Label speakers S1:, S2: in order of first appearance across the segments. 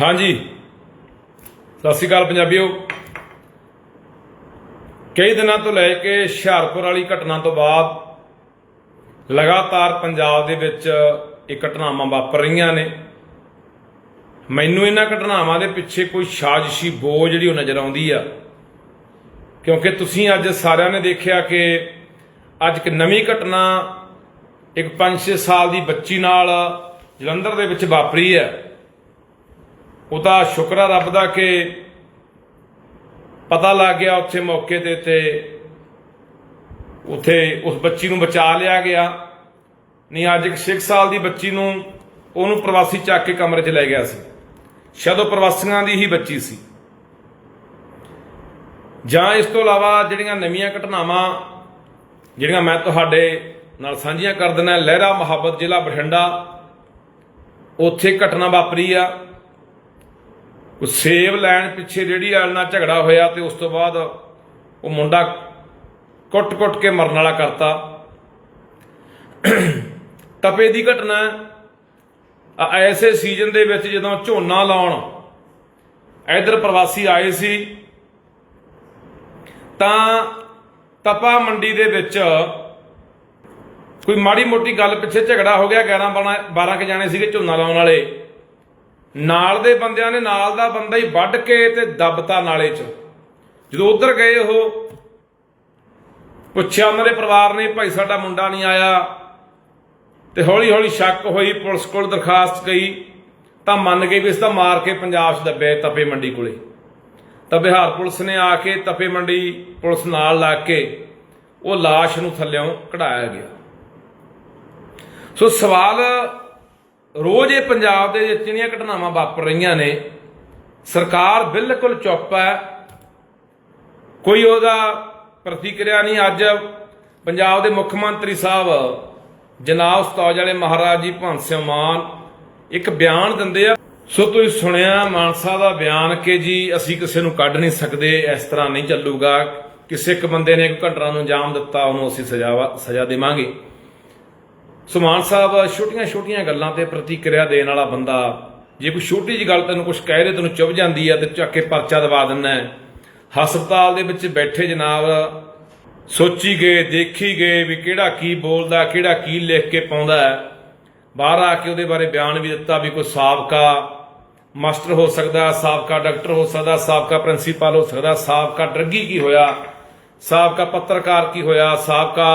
S1: ਹਾਂਜੀ। ਸਤਿ ਸ਼੍ਰੀ ਅਕਾਲ ਪੰਜਾਬੀਓ। ਕਈ ਦਿਨਾਂ ਤੋਂ ਲੈ ਕੇ ਹੁਸ਼ਿਆਰਪੁਰ ਵਾਲੀ ਘਟਨਾ ਤੋਂ ਬਾਅਦ ਲਗਾਤਾਰ ਪੰਜਾਬ ਦੇ ਵਿੱਚ ਇਹ ਘਟਨਾਵਾਂ ਵਾਪਰ ਰਹੀਆਂ ਨੇ। ਮੈਨੂੰ ਇਹਨਾਂ ਘਟਨਾਵਾਂ ਦੇ ਪਿੱਛੇ ਕੋਈ ਸਾਜ਼ਿਸ਼ੀ ਬੋਝ ਜਿਹੜੀ ਉਹ ਨਜ਼ਰ ਆਉਂਦੀ ਆ। ਕਿਉਂਕਿ ਤੁਸੀਂ ਅੱਜ ਸਾਰਿਆਂ ਨੇ ਦੇਖਿਆ ਕਿ ਅੱਜ ਇੱਕ ਨਵੀਂ ਘਟਨਾ ਇੱਕ 5-6 ਸਾਲ ਦੀ ਬੱਚੀ ਨਾਲ ਜਲੰਧਰ ਦੇ ਵਿੱਚ ਵਾਪਰੀ ਹੈ। ਉਹਦਾ ਸ਼ੁਕਰ ਆ ਰੱਬ ਦਾ ਕਿ ਪਤਾ ਲੱਗ ਗਿਆ ਉੱਥੇ ਮੌਕੇ ਤੇ ਤੇ ਉੱਥੇ ਉਸ ਬੱਚੀ ਨੂੰ ਬਚਾ ਲਿਆ ਗਿਆ। ਨਹੀਂ, ਅੱਜ ਇੱਕ 6 ਸਾਲ ਦੀ ਬੱਚੀ ਨੂੰ ਉਹਨੂੰ ਪ੍ਰਵਾਸੀ ਚੱਕ ਕੇ ਕਮਰੇ 'ਚ ਲੈ ਗਿਆ ਸੀ। ਸ਼ਾਇਦ ਉਹ ਪ੍ਰਵਾਸੀਆਂ ਦੀ ਹੀ ਬੱਚੀ ਸੀ। ਜਾਂ ਇਸ ਤੋਂ ਇਲਾਵਾ ਜਿਹੜੀਆਂ ਨਵੀਆਂ ਘਟਨਾਵਾਂ, ਜਿਹੜੀਆਂ ਮੈਂ ਤੁਹਾਡੇ ਨਾਲ ਸਾਂਝੀਆਂ ਕਰ ਦਿੰਦਾ, ਲਹਿਰਾ ਮੁਹੱਬਤ ਜ਼ਿਲ੍ਹਾ ਬਠਿੰਡਾ, ਉੱਥੇ ਘਟਨਾ ਵਾਪਰੀ ਆ। ਕੋਈ ਸੇਬ ਲੈਣ ਪਿੱਛੇ ਰੇੜੀ ਵਾਲੇ ਨਾਲ ਝਗੜਾ ਹੋਇਆ ਤੇ ਉਸ ਤੋਂ ਬਾਅਦ ਉਹ ਮੁੰਡਾ ਕੁੱਟ-ਕੁੱਟ ਕੇ ਮਰਨ ਵਾਲਾ ਕਰਤਾ। ਤਪੇ ਦੀ ਘਟਨਾ ਐਸੇ ਸੀਜ਼ਨ ਦੇ ਵਿੱਚ ਜਦੋਂ ਝੋਨਾ ਲਾਉਣ ਇਧਰ ਪ੍ਰਵਾਸੀ ਆਏ ਸੀ, ਤਾਂ ਤਪਾ ਮੰਡੀ ਦੇ ਵਿੱਚ ਕੋਈ ਮਾੜੀ ਮੋਟੀ ਗੱਲ ਪਿੱਛੇ ਝਗੜਾ ਹੋ ਗਿਆ 11 12 12 ਕੇ ਜਾਣੇ ਸੀਗੇ ਝੋਨਾ ਲਾਉਣ ਵਾਲੇ। ਨਾਲ ਦੇ ਬੰਦਿਆਂ ਨੇ ਨਾਲ ਦਾ ਬੰਦਾ ਹੀ ਵੱਢ ਕੇ ਤੇ ਦਬਤਾ ਨਾਲੇ 'ਚ। ਜਦੋਂ ਉਧਰ ਗਏ ਉਹ, ਪੁੱਛਿਆ ਉਹਨਾਂ ਦੇ ਪਰਿਵਾਰ ਨੇ, ਭਾਈ, ਸਾਡਾ ਮੁੰਡਾ ਨਹੀਂ ਆਇਆ। ਤੇ ਹੌਲੀ ਹੌਲੀ ਸ਼ੱਕ ਹੋਈ, ਪੁਲਿਸ ਕੋਲ ਦਰਖਾਸਤ ਗਈ, ਤਾਂ ਮੰਨ ਗਏ ਵੀ ਇਸ ਤਾਂ ਮਾਰ ਕੇ ਪੰਜਾਬ 'ਚ ਦੱਬਿਆ ਤਪੇ ਮੰਡੀ ਕੋਲੇ। ਤਾਂ ਬਿਹਾਰ ਪੁਲਿਸ ਨੇ ਆ ਕੇ ਤਪੇ ਮੰਡੀ ਪੁਲਿਸ ਨਾਲ ਲਾ ਕੇ ਉਹ ਲਾਸ਼ ਨੂੰ ਥੱਲਿਓਂ ਕਢਾਇਆ ਗਿਆ। ਸੋ ਸਵਾਲ ਰੋਜ਼ ਇਹ ਪੰਜਾਬ ਦੇ ਵਿੱਚ ਜਿਹੜੀਆਂ ਘਟਨਾਵਾਂ ਵਾਪਰ ਰਹੀਆਂ ਨੇ, ਸਰਕਾਰ ਬਿਲਕੁਲ ਚੁੱਪ ਹੈ। ਕੋਈ ਉਹਦਾ ਪ੍ਰਤੀਕਿਰਿਆ ਨਹੀਂ। ਅੱਜ ਪੰਜਾਬ ਦੇ ਮੁੱਖ ਮੰਤਰੀ ਸਾਹਿਬ ਜਨਾਬ ਉਸਤਾਦ ਵਾਲੇ ਮਹਾਰਾਜ ਜੀ ਭਗਵੰਤ ਸਿੰਘ ਮਾਨ ਇੱਕ ਬਿਆਨ ਦਿੰਦੇ ਆ। ਸੋ ਤੁਸੀਂ ਸੁਣਿਆ, ਮਾਨਸਾ ਦਾ ਬਿਆਨ ਕਿ ਜੀ ਅਸੀਂ ਕਿਸੇ ਨੂੰ ਕੱਢ ਨਹੀਂ ਸਕਦੇ, ਇਸ ਤਰ੍ਹਾਂ ਨਹੀਂ ਚੱਲੂਗਾ। ਕਿਸੇ ਇੱਕ ਬੰਦੇ ਨੇ ਇੱਕ ਘਟਨਾ ਨੂੰ ਅੰਜਾਮ ਦਿੱਤਾ, ਉਹਨੂੰ ਅਸੀਂ ਸਜ਼ਾ ਸਜ਼ਾ ਦੇਵਾਂਗੇ। ਸੁਮਾਨ ਸਾਹਿਬ, ਛੋਟੀਆਂ ਛੋਟੀਆਂ ਗੱਲਾਂ ਤੇ ਪ੍ਰਤੀਕਿਰਿਆ ਦੇਣ ਵਾਲਾ ਬੰਦਾ, ਜੇ ਕੋਈ ਛੋਟੀ ਜੀ ਗੱਲ ਤੈਨੂੰ ਕੁਝ ਕਹਿ ਰਿਹਾ ਤੈਨੂੰ ਚੁੱਭ ਜਾਂਦੀ ਆ, ਤੇ ਚੱਕ ਕੇ ਪਰਚਾ ਦਵਾ ਦਿੰਦਾ ਹਸਪਤਾਲ ਦੇ ਵਿੱਚ ਬੈਠੇ ਜਨਾਬ, ਸੋਚੀ ਗਏ, ਦੇਖੀ ਗਏ ਵੀ ਕਿਹੜਾ ਕੀ ਬੋਲਦਾ, ਕਿਹੜਾ ਕੀ ਲਿਖ ਕੇ ਪਾਉਂਦਾ ਬਾਹਰ ਆ ਕੇ ਉਹਦੇ ਬਾਰੇ ਬਿਆਨ ਵੀ ਦਿੱਤਾ ਵੀ ਕੋਈ ਸਾਬਕਾ ਮਾਸਟਰ ਹੋ ਸਕਦਾ, ਸਾਬਕਾ ਡਾਕਟਰ ਹੋ ਸਕਦਾ, ਸਾਬਕਾ ਪ੍ਰਿੰਸੀਪਲ ਹੋ ਸਕਦਾ, ਸਾਬਕਾ ਡਰੱਗੀ ਕੀ ਹੋਇਆ, ਸਾਬਕਾ ਪੱਤਰਕਾਰ ਕੀ ਹੋਇਆ, ਸਾਬਕਾ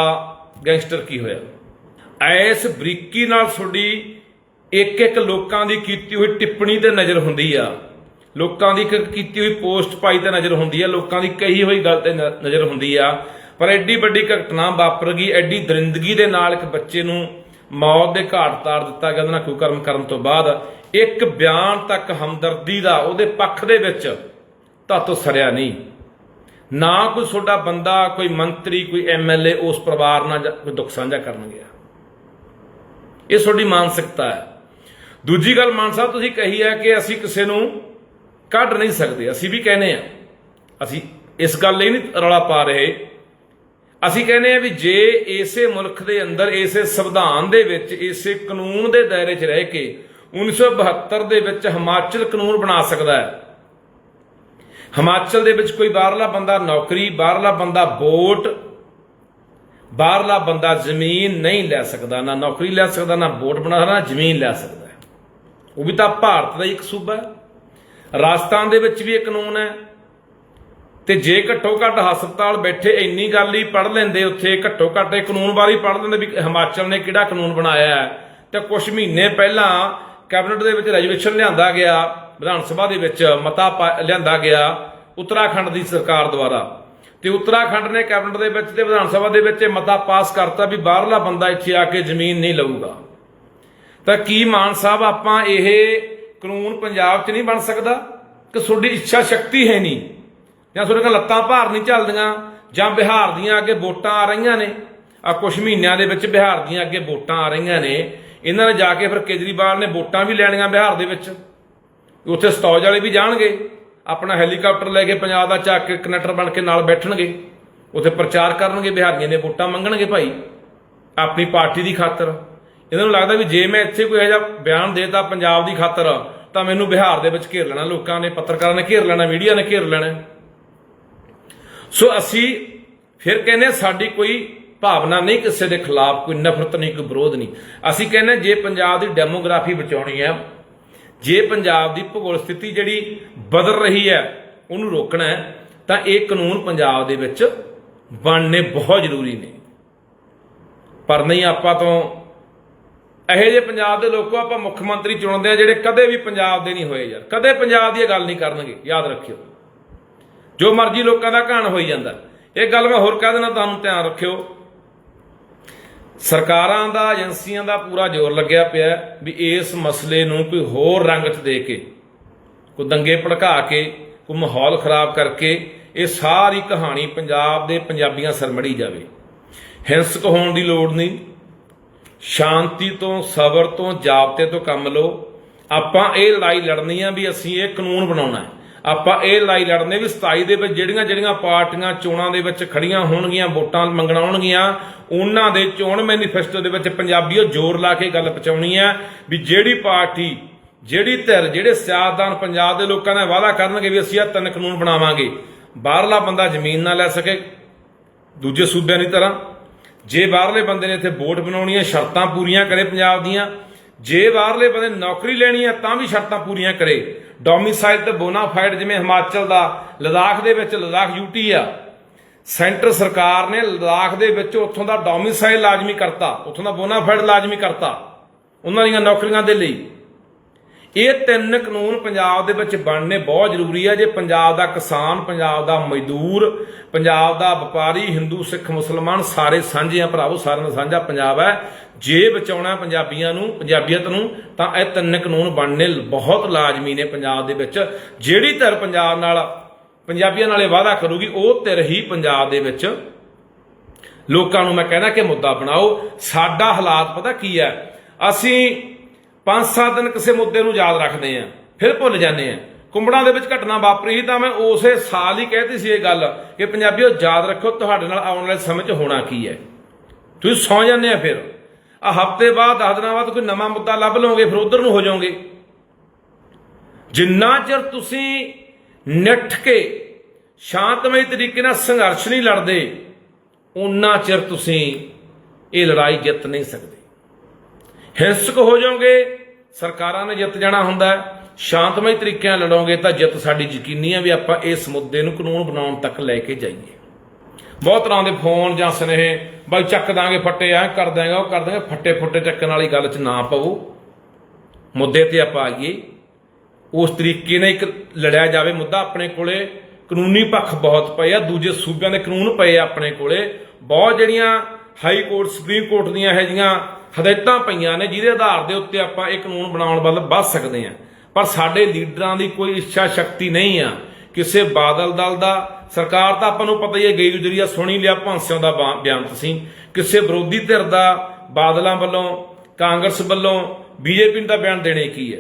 S1: ਗੈਂਗਸਟਰ ਕੀ ਹੋਇਆ। ਐਸ ਬਰੀਕੀ ਨਾਲ ਤੁਹਾਡੀ ਇੱਕ ਇੱਕ ਲੋਕਾਂ ਦੀ ਕੀਤੀ ਹੋਈ ਟਿੱਪਣੀ ਤੇ ਨਜ਼ਰ ਹੁੰਦੀ ਆ। ਲੋਕਾਂ ਦੀ ਇੱਕ ਕੀਤੀ ਹੋਈ ਪੋਸਟ ਪਾਈ ਤੇ ਨਜ਼ਰ ਹੁੰਦੀ ਆ। ਲੋਕਾਂ ਦੀ ਕਹੀ ਹੋਈ ਗੱਲ ਤੇ ਨ- ਨਜ਼ਰ ਹੁੰਦੀ ਆ। ਪਰ ਐਡੀ ਵੱਡੀ ਘਟਨਾ ਵਾਪਰ ਗਈ, ਐਡੀ ਦਰਿੰਦਗੀ ਦੇ ਨਾਲ ਇੱਕ ਬੱਚੇ ਨੂੰ ਮੌਤ ਦੇ ਘਾਟ ਤਾਰ ਦਿੱਤਾ ਗਿਆ, ਉਹਦੇ ਨਾਲ ਕੁਕਰਮ ਕਰਨ ਤੋਂ ਬਾਅਦ ਇੱਕ ਬਿਆਨ ਤੱਕ ਹਮਦਰਦੀ ਦਾ ਉਹਦੇ ਪੱਖ ਦੇ ਵਿੱਚ ਤਾਤੋਂ ਸਰਿਆ ਨਹੀਂ। ਨਾ ਕੋਈ ਤੁਹਾਡਾ ਬੰਦਾ, ਕੋਈ ਮੰਤਰੀ, ਕੋਈ ਐਮਐਲਏ ਉਸ ਪਰਿਵਾਰ ਨਾਲ ਕੋਈ ਦੁੱਖ ਸਾਂਝਾ ਕਰਨ ਗਿਆ। ਇਹ ਤੁਹਾਡੀ ਮਾਨਸਿਕਤਾ ਹੈ। ਦੂਜੀ ਗੱਲ, ਮਾਨ ਸਾਹਿਬ, ਤੁਸੀਂ ਕਹੀ ਹੈ ਕਿ ਅਸੀਂ ਕਿਸੇ ਨੂੰ ਕੱਢ ਨਹੀਂ ਸਕਦੇ। ਅਸੀਂ ਵੀ ਕਹਿੰਦੇ ਆ ਅਸੀਂ ਇਸ ਗੱਲ ਲਈ ਨਹੀਂ ਰੌਲਾ ਪਾ ਰਹੇ। ਅਸੀਂ ਕਹਿੰਦੇ ਆ ਵੀ ਜੇ ਇਸੇ ਮੁਲਕ ਦੇ ਅੰਦਰ, ਇਸੇ ਸੰਵਿਧਾਨ ਦੇ ਵਿੱਚ, ਇਸੇ ਕਾਨੂੰਨ ਦੇ ਦਾਇਰੇ 'ਚ ਰਹਿ ਕੇ 1972 ਦੇ ਵਿੱਚ ਹਿਮਾਚਲ ਕਾਨੂੰਨ ਬਣਾ ਸਕਦਾ ਹੈ, ਹਿਮਾਚਲ ਦੇ ਵਿੱਚ ਕੋਈ ਬਾਹਰਲਾ ਬੰਦਾ ਨੌਕਰੀ, ਬਾਹਰਲਾ ਬੰਦਾ ਵੋਟ ਬਾਹਰਲਾ ਬੰਦਾ ਜ਼ਮੀਨ ਨਹੀਂ ਲੈ ਸਕਦਾ, ਨਾ ਨੌਕਰੀ ਲੈ ਸਕਦਾ, ਨਾ ਵੋਟ ਬਣਾ ਸਕਦਾ, ਨਾ ਜ਼ਮੀਨ ਲੈ ਸਕਦਾ। ਉਹ ਵੀ ਤਾਂ ਭਾਰਤ ਦਾ ਹੀ ਇੱਕ ਸੂਬਾ ਹੈ। ਰਾਜਸਥਾਨ ਦੇ ਵਿੱਚ ਵੀ ਇਹ ਕਾਨੂੰਨ ਹੈ। ਤੇ ਜੇ ਘੱਟੋ ਘੱਟ ਹਸਪਤਾਲ ਬੈਠੇ ਇੰਨੀ ਗੱਲ ਹੀ ਪੜ ਲੈਂਦੇ, ਉੱਥੇ ਘੱਟੋ ਘੱਟ ਇਹ ਕਾਨੂੰਨ ਬਾਰੇ ਪੜ ਲੈਂਦੇ ਵੀ ਹਿਮਾਚਲ ਨੇ ਕਿਹੜਾ ਕਾਨੂੰਨ ਬਣਾਇਆ ਹੈ। ਤੇ ਕੁਝ ਮਹੀਨੇ ਪਹਿਲਾਂ ਕੈਬਨਿਟ ਦੇ ਵਿੱਚ ਰੈਜੂਲੇਸ਼ਨ ਲਿਆਂਦਾ ਗਿਆ, ਵਿਧਾਨ ਸਭਾ ਦੇ ਵਿੱਚ ਮਤਾ ਪਾ- ਲਿਆਂਦਾ ਗਿਆ, ਉੱਤਰਾਖੰਡ ਦੀ ਸਰਕਾਰ ਦੁਆਰਾ। ਤੇ ਉੱਤਰਾਖੰਡ ਨੇ ਕੈਬਨਿਟ ਦੇ ਵਿੱਚ ਤੇ ਵਿਧਾਨ ਸਭਾ ਦੇ ਵਿੱਚ ਇਹ ਮਤਾ ਪਾਸ ਕਰਤਾ ਵੀ ਬਾਹਰਲਾ ਬੰਦਾ ਇੱਥੇ ਆ ਕੇ ਜ਼ਮੀਨ ਨਹੀਂ ਲਊਗਾ। ਤਾਂ ਕੀ ਮਾਨ ਸਾਹਿਬ, ਆਪਾਂ ਇਹ ਕਾਨੂੰਨ ਪੰਜਾਬ 'ਚ ਨਹੀਂ ਬਣ ਸਕਦਾ? ਕਿ ਤੁਹਾਡੀ ਇੱਛਾ ਸ਼ਕਤੀ ਹੈ ਨਹੀਂ? ਜਾਂ ਤੁਹਾਡੇ ਕੋਲ ਲੱਤਾਂ ਭਾਰ ਨਹੀਂ ਚੱਲਦੀਆਂ? ਜਾਂ ਬਿਹਾਰ ਦੀਆਂ ਅੱਗੇ ਵੋਟਾਂ ਆ ਰਹੀਆਂ ਨੇ? ਆ ਕੁਝ ਮਹੀਨਿਆਂ ਦੇ ਵਿੱਚ ਬਿਹਾਰ ਦੀਆਂ ਅੱਗੇ ਵੋਟਾਂ ਆ ਰਹੀਆਂ ਨੇ। ਇਹਨਾਂ ਨੇ ਜਾ ਕੇ ਫਿਰ ਕੇਜਰੀਵਾਲ ਨੇ ਵੋਟਾਂ ਵੀ ਲੈਣੀਆਂ ਬਿਹਾਰ ਦੇ ਵਿੱਚ। ਉੱਥੇ ਸਤੌਜ ਵਾਲੇ ਵੀ ਜਾਣਗੇ। ਆਪਣਾ ਹੈਲੀਕਾਪਟਰ ਲੈ ਕੇ ਪੰਜਾਬ ਦਾ ਚੱਕ ਕੇ ਕਨੈਕਟਰ ਬਣ ਕੇ ਨਾਲ ਬੈਠਣਗੇ, ਉੱਥੇ ਪ੍ਰਚਾਰ ਕਰਨਗੇ, ਬਿਹਾਰੀਆਂ ਦੇ ਵੋਟਾਂ ਮੰਗਣਗੇ ਭਾਈ। ਆਪਣੀ ਪਾਰਟੀ ਦੀ ਖਾਤਰ। ਇਹਨਾਂ ਨੂੰ ਲੱਗਦਾ ਵੀ ਜੇ ਮੈਂ ਇੱਥੇ ਕੋਈ ਇਹੋ ਜਿਹਾ ਬਿਆਨ ਦੇਤਾ ਪੰਜਾਬ ਦੀ ਖਾਤਰ, ਤਾਂ ਮੈਨੂੰ ਬਿਹਾਰ ਦੇ ਵਿੱਚ ਘੇਰ ਲੈਣਾ, ਲੋਕਾਂ ਨੇ, ਪੱਤਰਕਾਰਾਂ ਨੇ ਘੇਰ ਲੈਣਾ, ਮੀਡੀਆ ਨੇ ਘੇਰ ਲੈਣਾ। ਸੋ ਅਸੀਂ ਫਿਰ ਕਹਿੰਦੇ ਸਾਡੀ ਕੋਈ ਭਾਵਨਾ ਨਹੀਂ, ਕਿਸੇ ਦੇ ਖਿਲਾਫ ਕੋਈ ਨਫ਼ਰਤ ਨਹੀਂ, ਕੋਈ ਵਿਰੋਧ ਨਹੀਂ। ਅਸੀਂ ਕਹਿੰਦੇ ਜੇ ਪੰਜਾਬ ਦੀ ਡੈਮੋਗ੍ਰਾਫੀ ਬਚਾਉਣੀ ਹੈ ਜੇ ਪੰਜਾਬ ਦੀ ਭੂਗੋਲ ਸਥਿਤੀ ਜਿਹੜੀ ਬਦਲ ਰਹੀ ਹੈ, ਉਹਨੂੰ ਰੋਕਣਾ ਹੈ, ਤਾਂ ਇਹ ਕਾਨੂੰਨ ਪੰਜਾਬ ਦੇ ਵਿੱਚ ਬਣਨੇ ਬਹੁਤ ਜ਼ਰੂਰੀ ਨੇ। ਪਰ ਨਹੀਂ, ਆਪਾਂ ਤੋਂ ਇਹੋ ਜਿਹੇ ਪੰਜਾਬ ਦੇ ਲੋਕੋ ਆਪਾਂ ਮੁੱਖ ਮੰਤਰੀ ਚੁਣਦੇ ਆ ਜਿਹੜੇ ਕਦੇ ਵੀ ਪੰਜਾਬ ਦੇ ਨਹੀਂ ਹੋਏ ਯਾਰ। ਕਦੇ ਪੰਜਾਬ ਦੀ ਇਹ ਗੱਲ ਨਹੀਂ ਕਰਨਗੇ, ਯਾਦ ਰੱਖਿਓ। ਜੋ ਮਰਜ਼ੀ ਲੋਕਾਂ ਦਾ ਘਾਣ ਹੋਈ ਜਾਂਦਾ। ਇਹ ਗੱਲ ਮੈਂ ਹੋਰ ਕਹਿ ਦੇਣਾ ਤੁਹਾਨੂੰ ਧਿਆਨ ਰੱਖਿਓ। ਸਰਕਾਰਾਂ ਦਾ, ਏਜੰਸੀਆਂ ਦਾ ਪੂਰਾ ਜ਼ੋਰ ਲੱਗਿਆ ਪਿਆ ਵੀ ਇਸ ਮਸਲੇ ਨੂੰ ਕੋਈ ਹੋਰ ਰੰਗ 'ਚ ਦੇ ਕੇ, ਕੋਈ ਦੰਗੇ ਭੜਕਾ ਕੇ, ਕੋਈ ਮਾਹੌਲ ਖਰਾਬ ਕਰਕੇ ਇਹ ਸਾਰੀ ਕਹਾਣੀ ਪੰਜਾਬ ਦੇ ਪੰਜਾਬੀਆਂ ਸਰਮੜੀ ਜਾਵੇ। ਹਿੰਸਕ ਹੋਣ ਦੀ ਲੋੜ ਨਹੀਂ। ਸ਼ਾਂਤੀ ਤੋਂ, ਸਬਰ ਤੋਂ, ਜਾਬਤੇ ਤੋਂ ਕੰਮ ਲਓ। ਆਪਾਂ ਇਹ ਲੜਾਈ ਲੜਨੀ ਆ ਵੀ ਅਸੀਂ ਇਹ ਕਾਨੂੰਨ ਬਣਾਉਣਾ ਹੈ। ਆਪਾਂ ਇਹ ਲੜਾਈ ਲੜਨੇ ਵੀ 27 ਦੇ ਵਿੱਚ ਜਿਹੜੀਆਂ ਜਿਹੜੀਆਂ ਪਾਰਟੀਆਂ ਚੋਣਾਂ ਦੇ ਵਿੱਚ ਖੜੀਆਂ ਹੋਣਗੀਆਂ, ਵੋਟਾਂ ਮੰਗਣਾ ਹੋਣਗੀਆਂ, ਉਹਨਾਂ ਦੇ ਚੋਣ ਮੈਨੀਫੈਸਟੋ ਦੇ ਵਿੱਚ ਪੰਜਾਬੀਓ ਜ਼ੋਰ ਲਾ ਕੇ ਗੱਲ ਪਹੁੰਚਾਉਣੀ ਹੈ ਵੀ ਜਿਹੜੀ ਪਾਰਟੀ, ਜਿਹੜੀ ਧਿਰ, ਜਿਹੜੇ ਸਿਆਸਤਦਾਨ ਪੰਜਾਬ ਦੇ ਲੋਕਾਂ ਦਾ ਵਾਅਦਾ ਕਰਨਗੇ ਵੀ ਅਸੀਂ ਇਹ ਤਿੰਨ ਕਾਨੂੰਨ ਬਣਾਵਾਂਗੇ। ਬਾਹਰਲਾ ਬੰਦਾ ਜ਼ਮੀਨ ਨਾ ਲੈ ਸਕੇ, ਦੂਜੇ ਸੂਬਿਆਂ ਦੀ ਤਰ੍ਹਾਂ। ਜੇ ਬਾਹਰਲੇ ਬੰਦੇ ਨੇ ਇੱਥੇ ਵੋਟ ਬਣਾਉਣੀ ਹੈ ਸ਼ਰਤਾਂ ਪੂਰੀਆਂ ਕਰੇ ਪੰਜਾਬ ਦੀਆਂ। ਜੇ ਬਾਹਰਲੇ ਬੰਦੇ ਨੌਕਰੀ ਲੈਣੀ ਹੈ, ਤਾਂ ਵੀ ਸ਼ਰਤਾਂ ਪੂਰੀਆਂ ਕਰੇ। ਡੋਮਿਸਾਈਲ ਤੇ ਬੋਨਾਫਾਈਡ ਜਿਵੇਂ ਹਿਮਾਚਲ ਦਾ, ਲਦਾਖ ਦੇ ਵਿੱਚ ਲਦਾਖ ਯੂਟੀ ਆ। ਸੈਂਟਰ ਸਰਕਾਰ ਨੇ ਲਦਾਖ ਦੇ ਵਿੱਚ ਉੱਥੋਂ ਦਾ ਡੋਮਿਸਾਈਲ ਲਾਜ਼ਮੀ ਕਰਤਾ, ਉੱਥੋਂ ਦਾ ਬੋਨਾਫਾਈਡ ਲਾਜ਼ਮੀ ਕਰਤਾ, ਉਹਨਾਂ ਦੀਆਂ ਨੌਕਰੀਆਂ ਦੇ ਲਈ। ਇਹ ਤਿੰਨ ਕਾਨੂੰਨ ਪੰਜਾਬ ਦੇ ਵਿੱਚ ਬਣਨੇ ਬਹੁਤ ਜ਼ਰੂਰੀ ਹੈ ਜੇ ਪੰਜਾਬ ਦਾ ਕਿਸਾਨ, ਪੰਜਾਬ ਦਾ ਮਜ਼ਦੂਰ, ਪੰਜਾਬ ਦਾ ਵਪਾਰੀ, ਹਿੰਦੂ, ਸਿੱਖ, ਮੁਸਲਮਾਨ ਸਾਰੇ ਸਾਂਝੇ ਆ ਭਰਾਵੋ, ਸਾਰਿਆਂ ਦਾ ਸਾਂਝਾ ਪੰਜਾਬ ਹੈ ਜੇ ਬਚਾਉਣਾ ਪੰਜਾਬੀਆਂ ਨੂੰ, ਪੰਜਾਬੀਅਤ ਨੂੰ, ਤਾਂ ਇਹ ਤਿੰਨ ਕਾਨੂੰਨ ਬਣਨੇ ਬਹੁਤ ਲਾਜ਼ਮੀ ਨੇ ਪੰਜਾਬ ਦੇ ਵਿੱਚ। ਜਿਹੜੀ ਧਿਰ ਪੰਜਾਬ ਨਾਲ, ਪੰਜਾਬੀਆਂ ਨਾਲ ਇਹ ਵਾਅਦਾ ਕਰੂਗੀ, ਉਹ ਧਿਰ ਹੀ ਪੰਜਾਬ ਦੇ ਵਿੱਚ। ਲੋਕਾਂ ਨੂੰ ਮੈਂ ਕਹਿੰਦਾ ਕਿ ਮੁੱਦਾ ਬਣਾਓ। ਸਾਡਾ ਹਾਲਾਤ ਪਤਾ ਕੀ ਹੈ ਅਸੀਂ 5-7 ਦਿਨ ਕਿਸੇ ਮੁੱਦੇ ਨੂੰ ਯਾਦ ਰੱਖਦੇ ਆਂ, ਫਿਰ ਭੁੱਲ ਜਾਂਦੇ ਆਂ। ਕੁੰਬੜਾਂ ਦੇ ਵਿੱਚ ਘਟਨਾ ਵਾਪਰੀ ਸੀ ਤਾਂ ਮੈਂ ਉਸੇ ਸਾਲ ਹੀ ਕਹਿਤੀ ਸੀ ਇਹ ਗੱਲ ਕਿ ਪੰਜਾਬੀਓ, ਯਾਦ ਰੱਖੋ, ਤੁਹਾਡੇ ਨਾਲ ਆਉਣ ਵਾਲੇ ਸਮੇਂ 'ਚ ਹੋਣਾ ਕੀ ਹੈ। ਤੁਸੀਂ ਸੌ ਜਾਂਦੇ ਆ ਫਿਰ। ਆ ਹਫ਼ਤੇ ਬਾਅਦ, ਦਸ ਦਿਨਾਂ ਬਾਅਦ ਕੋਈ ਨਵਾਂ ਮੁੱਦਾ ਲੱਭ ਲਓਗੇ ਫਿਰ ਉਧਰ ਨੂੰ ਹੋ ਜਾਓਗੇ। ਜਿੰਨਾ ਚਿਰ ਤੁਸੀਂ ਨਿੱਠ ਕੇ, ਸ਼ਾਂਤਮਈ ਤਰੀਕੇ ਨਾਲ ਸੰਘਰਸ਼ ਨਹੀਂ ਲੜਦੇ ਉਨਾ ਚਿਰ ਤੁਸੀਂ ਇਹ ਲੜਾਈ ਜਿੱਤ ਨਹੀਂ ਸਕਦੇ। ਹਿੰਸਕ ਹੋ ਜਾਓਗੇ ਸਰਕਾਰਾਂ ਨੇ ਜਿੱਤ ਜਾਣਾ ਹੁੰਦਾ ਸ਼ਾਂਤਮਈ ਤਰੀਕਿਆਂ ਨਾਲ ਲੜੋਗੇ ਤਾਂ ਜਿੱਤ ਸਾਡੀ ਯਕੀਨੀ ਹੈ ਵੀ ਆਪਾਂ ਇਸ ਮੁੱਦੇ ਨੂੰ ਕਾਨੂੰਨ ਬਣਾਉਣ ਤੱਕ ਲੈ ਕੇ ਜਾਈਏ। ਬਹੁਤ ਤਰ੍ਹਾਂ ਦੇ ਫੋਨ ਜਾਂ ਸੁਨੇਹੇ, ਬਾਈ ਚੱਕ ਦਾਂਗੇ ਫੱਟੇ ਆ ਕਰ ਦਾਂਗੇ, ਉਹ ਕਰ ਦਾਂਗੇ, ਫੱਟੇ ਫੁੱਟੇ ਚੱਕਣ ਵਾਲੀ ਗੱਲ 'ਚ ਨਾ ਪਵੋ। ਮੁੱਦੇ ਤੇ ਆਪਾਂ ਆਈਏ। ਉਸ ਤਰੀਕੇ ਨਾਲ ਇੱਕ ਲੜਿਆ ਜਾਵੇ, ਮੁੱਦਾ ਆਪਣੇ ਕੋਲੇ, ਕਾਨੂੰਨੀ ਪੱਖ ਬਹੁਤ ਪਏ ਆ, ਦੂਜੇ ਸੂਬਿਆਂ ਦੇ ਕਾਨੂੰਨ ਪਏ ਆ ਆਪਣੇ ਕੋਲੇ। ਬਹੁਤ ਜਿਹੜੀਆਂ ਹਾਈ ਕੋਰਟ, ਸੁਪਰੀਮ ਕੋਰਟ ਦੀਆਂ ਇਹ ਜੀਆਂ ਹਦਾਇਤਾਂ ਪਈਆਂ ਨੇ, ਜਿਹਦੇ ਆਧਾਰ ਦੇ ਉੱਤੇ ਆਪਾਂ ਇਹ ਕਾਨੂੰਨ ਬਣਾਉਣ ਵੱਲ ਵੱਧ ਸਕਦੇ ਹਾਂ। ਪਰ ਸਾਡੇ ਲੀਡਰਾਂ ਦੀ ਕੋਈ ਇੱਛਾ ਸ਼ਕਤੀ ਨਹੀਂ ਆ। ਕਿਸੇ ਬਾਦਲ ਦਲ ਦਾ, ਸਰਕਾਰ ਤਾਂ ਆਪਾਂ ਨੂੰ ਪਤਾ ਹੀ ਹੈ, ਗਈ ਗੁਜਰੀਆ ਸੁਣੀ ਲਿਆ ਭਾਂਸਿਆਂ ਦਾ ਬਿਆਨ ਤੁਸੀਂ। ਕਿਸੇ ਵਿਰੋਧੀ ਧਿਰ ਦਾ, ਬਾਦਲਾਂ ਵੱਲੋਂ, ਕਾਂਗਰਸ ਵੱਲੋਂ, ਬੀਜੇਪੀ ਨੂੰ ਤਾਂ ਬਿਆਨ ਦੇਣੇ ਕੀ ਹੈ?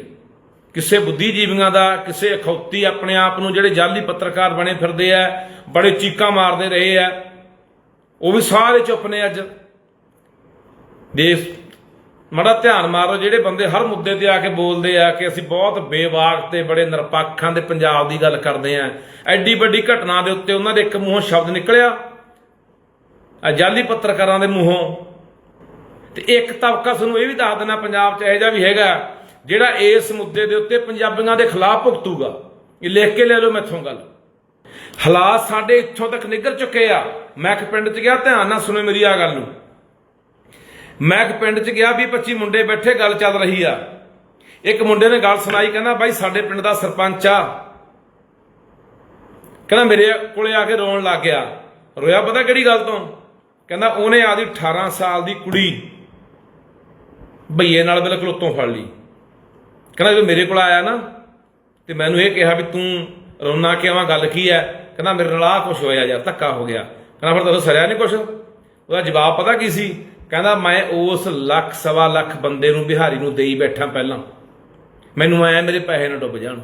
S1: ਕਿਸੇ ਬੁੱਧੀਜੀਵੀਆਂ ਦਾ, ਕਿਸੇ ਅਖੌਤੀ ਆਪਣੇ ਆਪ ਨੂੰ ਜਿਹੜੇ ਜਾਲੀ ਪੱਤਰਕਾਰ ਬਣੇ ਫਿਰਦੇ ਆ, ਬੜੇ ਚੀਕਾਂ ਮਾਰਦੇ ਰਹੇ ਆ, ਉਹ ਵੀ ਸਾਰੇ ਚੁੱਪ ਨੇ ਅੱਜ। ਦੇਸ਼ ਮੜਾ ਧਿਆਨ ਮਾਰੋ, ਜਿਹੜੇ ਬੰਦੇ ਹਰ ਮੁੱਦੇ ਤੇ ਆ ਕੇ ਬੋਲਦੇ ਆ ਕਿ ਅਸੀਂ ਬਹੁਤ ਬੇਵਾਕ ਤੇ ਬੜੇ ਨਿਰਪੱਖਾਂ ਦੇ ਪੰਜਾਬ ਦੀ ਗੱਲ ਕਰਦੇ ਆ। ਐਡੀ ਵੱਡੀ ਘਟਨਾ ਦੇ ਉੱਤੇ ਉਹਨਾਂ ਦੇ ਇੱਕ ਮੂੰਹੋਂ ਸ਼ਬਦ ਨਿਕਲਿਆ। ਆ ਜਾਲੀ ਪੱਤਰਕਾਰਾਂ ਦੇ ਮੂੰਹੋਂ। ਤੇ ਇੱਕ ਤਬਕਾ ਤੁਹਾਨੂੰ ਇਹ ਵੀ ਦੱਸ ਦੇਣਾ ਪੰਜਾਬ 'ਚ ਇਹੋ ਜਿਹਾ ਵੀ ਹੈਗਾ, ਜਿਹੜਾ ਇਸ ਮੁੱਦੇ ਦੇ ਉੱਤੇ ਪੰਜਾਬੀਆਂ ਦੇ ਖਿਲਾਫ ਭੁਗਤੂਗਾ। ਇਹ ਲਿਖ ਕੇ ਲੈ ਲਓ ਮੈਥੋਂ ਗੱਲ। ਹਾਲਾਤ ਸਾਡੇ ਇੱਥੋਂ ਤੱਕ ਨਿਕਲ ਚੁੱਕੇ ਆ। ਮੈਂ ਇੱਕ ਪਿੰਡ 'ਚ ਗਿਆ, ਧਿਆਨ ਨਾਲ ਸੁਣੋ ਮੇਰੀ ਆ ਗੱਲ ਨੂੰ। ਮੈਂ ਇੱਕ ਪਿੰਡ 'ਚ ਗਿਆ 20 25 ਮੁੰਡੇ ਬੈਠੇ, ਗੱਲ ਚੱਲ ਰਹੀ ਆ। ਇੱਕ ਮੁੰਡੇ ਨੇ ਗੱਲ ਸੁਣਾਈ, ਕਹਿੰਦਾ, ਬਾਈ, ਸਾਡੇ ਪਿੰਡ ਦਾ ਸਰਪੰਚ ਆ। ਕਹਿੰਦਾ, ਮੇਰੇ ਕੋਲੇ ਆ ਕੇ ਰੋਣ ਲੱਗ ਗਿਆ। ਰੋਇਆ ਪਤਾ ਕਿਹੜੀ ਗੱਲ ਤੋਂ? ਕਹਿੰਦਾ, ਉਹਨੇ ਆਦੀ 18 ਸਾਲ ਦੀ ਕੁੜੀ ਭਈਏ ਨਾਲ ਬਿਲਕੁਲ ਉੱਤੋਂ ਫੜ ਲਈ। ਕਹਿੰਦਾ, ਜਦੋਂ ਮੇਰੇ ਕੋਲ ਆਇਆ ਨਾ, ਤੇ ਮੈਨੂੰ ਇਹ ਕਿਹਾ ਵੀ ਤੂੰ ਰੋਣਾ ਕਿਉਂ ਗੱਲ ਕੀ ਹੈ? ਕਹਿੰਦਾ, ਮੇਰੇ ਨਾਲ ਆਹ ਕੁਝ ਹੋਇਆ ਯਾਰ, ਧੱਕਾ ਹੋ ਗਿਆ। ਕਹਿੰਦਾ, ਫਿਰ ਤੈਨੂੰ ਸਰਿਆ ਨਹੀਂ ਕੁਝ ਉਹਦਾ ਜਵਾਬ ਪਤਾ ਕੀ ਸੀ? ਕਹਿੰਦਾ, ਮੈਂ ਉਸ ਲੱਖ, ਸਵਾ ਲੱਖ ਬੰਦੇ ਨੂੰ ਬਿਹਾਰੀ ਨੂੰ ਦੇਈ ਬੈਠਾ ਪਹਿਲਾਂ। ਮੈਨੂੰ ਐ, ਮੇਰੇ ਪੈਸੇ ਨਾ ਡੁੱਬ ਜਾਣ।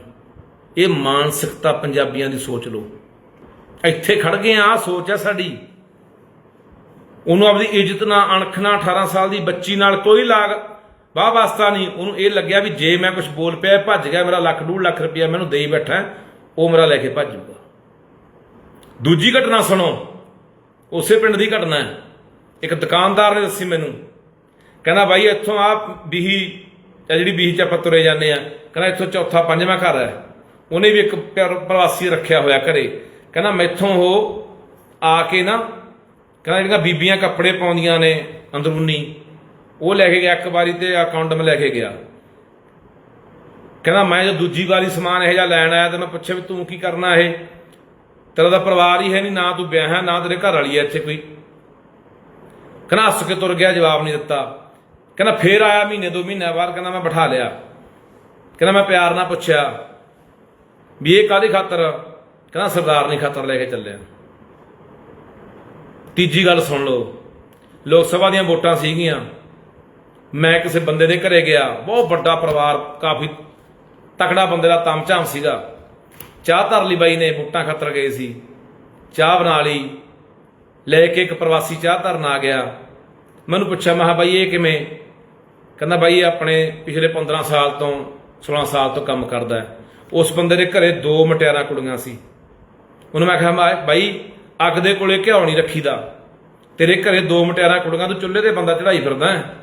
S1: ਇਹ ਮਾਨਸਿਕਤਾ ਪੰਜਾਬੀਆਂ ਦੀ ਸੋਚ ਲਓ। ਇੱਥੇ ਖੜ ਗਏ ਆ ਸੋਚ ਆ ਸਾਡੀ। ਉਹਨੂੰ ਆਪਣੀ ਇੱਜ਼ਤ ਨਾਲ ਅਣਖ ਨਾਲ 18 ਸਾਲ ਦੀ ਬੱਚੀ ਨਾਲ ਕੋਈ ਲਾਗ ਵਾਹ ਵਾਸਤਾ ਨਹੀਂ। ਉਹਨੂੰ ਇਹ ਲੱਗਿਆ ਵੀ ਜੇ ਮੈਂ ਕੁਝ ਬੋਲ ਪਿਆ ਭੱਜ ਗਿਆ ਮੇਰਾ ਲੱਖ, ਡੂਢ ਲੱਖ ਰੁਪਇਆ ਮੈਨੂੰ ਦੇਈ ਬੈਠਾ, ਉਹ ਮੇਰਾ ਲੈ ਕੇ ਭੱਜੂਗਾ ਦੂਜੀ ਘਟਨਾ ਸੁਣੋ। ਉਸੇ ਪਿੰਡ ਦੀ ਘਟਨਾ ਹੈ। ਇੱਕ ਦੁਕਾਨਦਾਰ ਨੇ ਦੱਸੀ ਮੈਨੂੰ। ਕਹਿੰਦਾ ਬਾਈ ਇੱਥੋਂ ਆ ਬੀਹੀ ਆ ਜਿਹੜੀ ਬੀਹੀ ਚ ਆਪਾਂ ਤੁਰੇ ਜਾਂਦੇ ਆ ਕਹਿੰਦਾ, ਇੱਥੋਂ ਚੌਥਾ ਪੰਜਵਾਂ ਘਰ ਹੈ। ਉਹਨੇ ਵੀ ਇੱਕ ਪਿਆਰ- ਪ੍ਰਵਾਸੀ ਰੱਖਿਆ ਹੋਇਆ ਘਰੇ। ਕਹਿੰਦਾ, ਮੈਥੋਂ ਉਹ ਆ ਕੇ ਨਾ, ਕਹਿੰਦਾ, ਜਿਹੜੀਆਂ ਬੀਬੀਆਂ ਕੱਪੜੇ ਪਾਉਂਦੀਆਂ ਨੇ ਅੰਦਰੂਨੀ, ਉਹ ਲੈ ਕੇ ਗਿਆ, ਇੱਕ ਵਾਰੀ ਤੇ ਅਕਾਊਂਟ ਮੈਂ ਲੈ ਕੇ ਗਿਆ। ਕਹਿੰਦਾ, ਮੈਂ ਜਦ ਦੂਜੀ ਵਾਰੀ ਸਮਾਨ ਇਹ ਜਿਹਾ ਲੈਣ ਆਇਆ, ਤੇ ਮੈਂ ਪੁੱਛਿਆ ਵੀ ਤੂੰ ਕੀ ਕਰਨਾ ਇਹ? ਤੇਰਾ ਤਾਂ ਪਰਿਵਾਰ ਹੀ ਹੈ ਨਹੀਂ, ਨਾ ਤੂੰ ਵਿਆਹ ਹੈ, ਨਾ ਤੇਰੇ ਘਰ ਵਾਲੀ ਹੈ ਇੱਥੇ ਕੋਈ। ਕਹਿੰਦਾ ਹੱਸ ਕੇ ਤੁਰ ਗਿਆ, ਜਵਾਬ ਨਹੀਂ ਦਿੱਤਾ। ਕਹਿੰਦਾ ਫੇਰ ਆਇਆ ਮਹੀਨੇ ਦੋ ਮਹੀਨੇ ਬਾਅਦ, ਕਹਿੰਦਾ ਮੈਂ ਬਿਠਾ ਲਿਆ। ਕਹਿੰਦਾ ਮੈਂ ਪਿਆਰ ਨਾਲ ਪੁੱਛਿਆ ਵੀ ਇਹ ਕਾਦੀ ਖਾਤਰ? ਕਹਿੰਦਾ ਸਰਦਾਰ ਨਹੀਂ ਖਾਤਰ ਲੈ ਕੇ ਚੱਲਿਆ। ਤੀਜੀ ਗੱਲ ਸੁਣ ਲਓ। ਲੋਕ ਸਭਾ ਦੀਆਂ ਵੋਟਾਂ ਸੀਗੀਆਂ। ਮੈਂ ਕਿਸੇ ਬੰਦੇ ਦੇ ਘਰੇ ਗਿਆ। ਬਹੁਤ ਵੱਡਾ ਪਰਿਵਾਰ, ਕਾਫੀ ਤਕੜਾ ਬੰਦੇ ਦਾ ਤਮਝਾਮ ਸੀਗਾ। ਚਾਹ ਧਰ ਲਈ ਬਾਈ ਨੇ ਵੋਟਾਂ ਖਾਤਰ ਗਏ ਸੀ। ਚਾਹ ਬਣਾ ਲਈ। ਲੈ ਕੇ ਇੱਕ ਪ੍ਰਵਾਸੀ ਚਾਹ ਧਰਨ ਆ ਗਿਆ। ਮੈਨੂੰ ਪੁੱਛਿਆ, ਮੈਂ ਕਿਹਾ, ਬਾਈ, ਇਹ ਕਿਵੇਂ? ਕਹਿੰਦਾ, ਬਾਈ, ਇਹ ਆਪਣੇ ਪਿਛਲੇ 15 ਸਾਲ ਤੋਂ 16 ਸਾਲ ਤੋਂ ਕੰਮ ਕਰਦਾ ਹੈ। ਉਸ ਬੰਦੇ ਦੇ ਘਰੇ ਦੋ ਮਟਿਆਰਾਂ ਕੁੜੀਆਂ ਸੀ। ਉਹਨੂੰ ਮੈਂ ਕਿਹਾ, ਮੈਂ ਬਾਈ, ਅੱਗ ਦੇ ਕੋਲੇ ਘਿਓ ਨਹੀਂ ਰੱਖੀਦਾ। ਤੇਰੇ ਘਰੇ ਦੋ ਮਟਿਆਰਾਂ ਕੁੜੀਆਂ ਤੂੰ ਚੁੱਲ੍ਹੇ ਤੇ ਬੰਦਾ ਚੜਾਈ ਫਿਰਦਾ ਹੈ।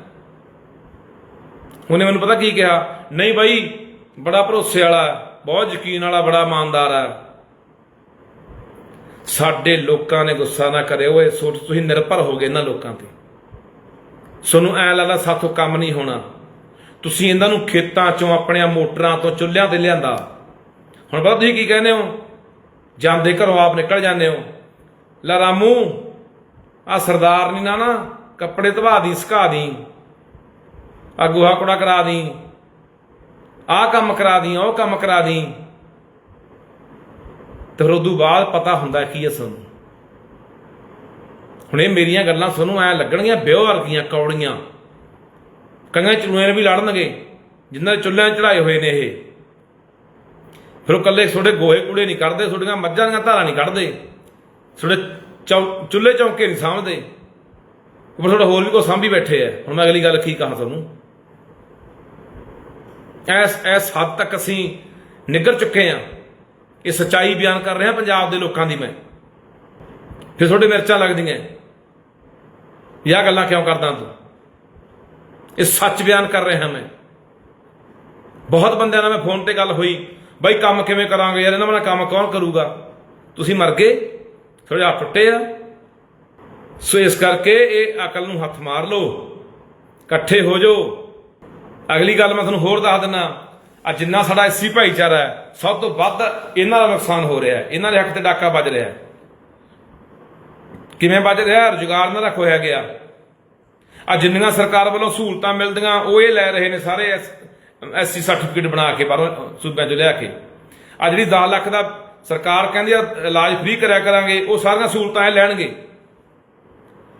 S1: ਉਹਨੇ ਮੈਨੂੰ ਪਤਾ ਕੀ ਕਿਹਾ? ਨਹੀਂ ਬਾਈ, ਬੜਾ ਭਰੋਸੇ ਵਾਲਾ ਬਹੁਤ ਯਕੀਨ ਵਾਲਾ, ਬੜਾ ਇਮਾਨਦਾਰ ਹੈ। ਸਾਡੇ ਲੋਕਾਂ ਨੇ ਗੁੱਸਾ ਨਾ ਕਰਿਓ, ਇਹ ਸੋਚ ਤੁਸੀਂ ਨਿਰਭਰ ਹੋ ਗਏ ਇਹਨਾਂ ਲੋਕਾਂ ਤੇ। ਤੁਹਾਨੂੰ ਐ ਲੱਗਦਾ ਸਾਥੋਂ ਕੰਮ ਨਹੀਂ ਹੋਣਾ। ਤੁਸੀਂ ਇਹਨਾਂ ਨੂੰ ਖੇਤਾਂ ਚੋਂ, ਆਪਣੀਆਂ ਮੋਟਰਾਂ ਤੋਂ ਚੁੱਲ੍ਹਿਆਂ ਤੇ ਲਿਆਂਦਾ। ਹੁਣ ਪਤਾ ਤੁਸੀਂ ਕੀ ਕਹਿੰਦੇ ਹੋ? ਜਾਂਦੇ ਘਰੋਂ ਆਪ ਨਿਕਲ ਜਾਂਦੇ ਹੋ। ਲੈ ਰਾਮੂ ਆ ਸਰਦਾਰ ਨਹੀਂ ਨਾ ਨਾ, ਕੱਪੜੇ ਧਵਾ ਦੀ, ਸੁਕਾ ਦੀ। ਆ ਗੁਹਾ ਕੁੜਾ ਕਰਾ ਦੀ। ਆ ਕੰਮ ਕਰਾ ਦੀ, ਉਹ ਕੰਮ ਕਰਾ ਦੀ। ਤੇ ਫਿਰ ਉਦੋਂ ਬਾਅਦ ਪਤਾ ਹੁੰਦਾ ਕੀ ਹੈ ਸਾਨੂੰ। ਹੁਣ ਇਹ ਮੇਰੀਆਂ ਗੱਲਾਂ ਤੁਹਾਨੂੰ ਐ ਲੱਗਣਗੀਆਂ ਬਿਓ ਵਰਗੀਆਂ ਕੌੜੀਆਂ। ਕੰਗਾਂ ਚਲੂਆਂ ਨੇ ਵੀ ਲੜਨਗੇ, ਜਿਨ੍ਹਾਂ ਦੇ ਚੁੱਲ੍ਹਿਆਂ ਚੜਾਏ ਹੋਏ ਨੇ ਇਹ। ਫਿਰ ਉਹ ਕੱਲੇ ਤੁਹਾਡੇ ਗੋਹੇ ਕੂੜੇ ਨਹੀਂ ਕੱਢਦੇ ਤੁਹਾਡੀਆਂ ਮੱਝਾਂ ਦੀਆਂ ਧਾਰਾਂ ਨਹੀਂ ਕੱਢਦੇ ਤੁਹਾਡੇ ਚੌ- ਚੁੱਲ੍ਹੇ ਚੌਂਕੇ ਨਹੀਂ ਸਾਂਭਦੇ। ਉੱਪਰ ਤੁਹਾਡਾ ਹੋਰ ਵੀ ਕੋਈ ਸਾਂਭੀ ਬੈਠੇ ਆ ਹੁਣ ਮੈਂ ਅਗਲੀ ਗੱਲ ਕੀ ਕਹਾਂ ਤੁਹਾਨੂੰ? ਐਸ ਐਸ ਹੱਦ ਤੱਕ ਅਸੀਂ ਨਿਗਰ ਚੁੱਕੇ ਆ। ਇਹ ਸੱਚਾਈ ਬਿਆਨ ਕਰ ਰਿਹਾ ਪੰਜਾਬ ਦੇ ਲੋਕਾਂ ਦੀ ਮੈਂ। ਫਿਰ ਤੁਹਾਡੇ ਮਿਰਚਾਂ ਲੱਗਦੀਆਂ। ਇਹ ਗੱਲਾਂ ਕਿਉਂ ਕਰਦਾ ਤੂੰ? ਇਹ ਸੱਚ ਬਿਆਨ ਕਰ ਰਿਹਾ ਮੈਂ। ਬਹੁਤ ਬੰਦਿਆਂ ਨਾਲ ਮੈਂ ਫੋਨ ਤੇ ਗੱਲ ਹੋਈ, ਬਾਈ ਕੰਮ ਕਿਵੇਂ ਕਰਾਂਗੇ? ਯਾਰ ਇਹਨਾਂ ਨਾਲ ਕੰਮ ਕੌਣ ਕਰੂਗਾ? ਤੁਸੀਂ ਮਰ ਗਏ ਥੋੜੇ ਹੱਥ ਟੁੱਟੇ ਆ। ਸੋ ਇਸ ਕਰਕੇ ਇਹ ਅਕਲ ਨੂੰ ਹੱਥ ਮਾਰ ਲਓ। ਇਕੱਠੇ ਹੋ ਜਾਓ। ਅਗਲੀ ਗੱਲ ਮੈਂ ਤੁਹਾਨੂੰ ਹੋਰ ਦੱਸ ਦਿੰਨਾ ਆ ਜਿੰਨਾ ਸਾਡਾ ਐਸੀ ਭਾਈਚਾਰਾ ਹੈ, ਸਭ ਤੋਂ ਵੱਧ ਇਹਨਾਂ ਦਾ ਨੁਕਸਾਨ ਹੋ ਰਿਹਾ ਹੈ। ਇਹਨਾਂ ਦੇ ਹੱਕ ਤੇ ਡਾਕਾ ਵੱਜ ਰਿਹਾ ਹੈ। ਕਿਵੇਂ ਵੱਜ ਰਿਹਾ ਰੁਜ਼ਗਾਰ ਇਹਨਾਂ ਦਾ ਖੋਇਆ ਗਿਆ। ਆ ਜਿੰਨੀਆਂ ਸਰਕਾਰ ਵੱਲੋਂ ਸਹੂਲਤਾਂ ਮਿਲਦੀਆਂ, ਉਹ ਇਹ ਲੈ ਰਹੇ ਨੇ ਸਾਰੇ ਐਸਸੀ ਸਰਟੀਫਿਕੇਟ ਬਣਾ ਕੇ ਬਾਹਰੋਂ ਸੂਬਿਆਂ ਚੋਂ ਲਿਆ ਕੇ। ਆ ਜਿਹੜੀ 10 ਲੱਖ ਦਾ ਸਰਕਾਰ ਕਹਿੰਦੀ ਆ, ਇਲਾਜ ਫ੍ਰੀ ਕਰਿਆ ਕਰਾਂਗੇ, ਉਹ ਸਾਰੀਆਂ ਸਹੂਲਤਾਂ ਇਹ ਲੈਣਗੇ।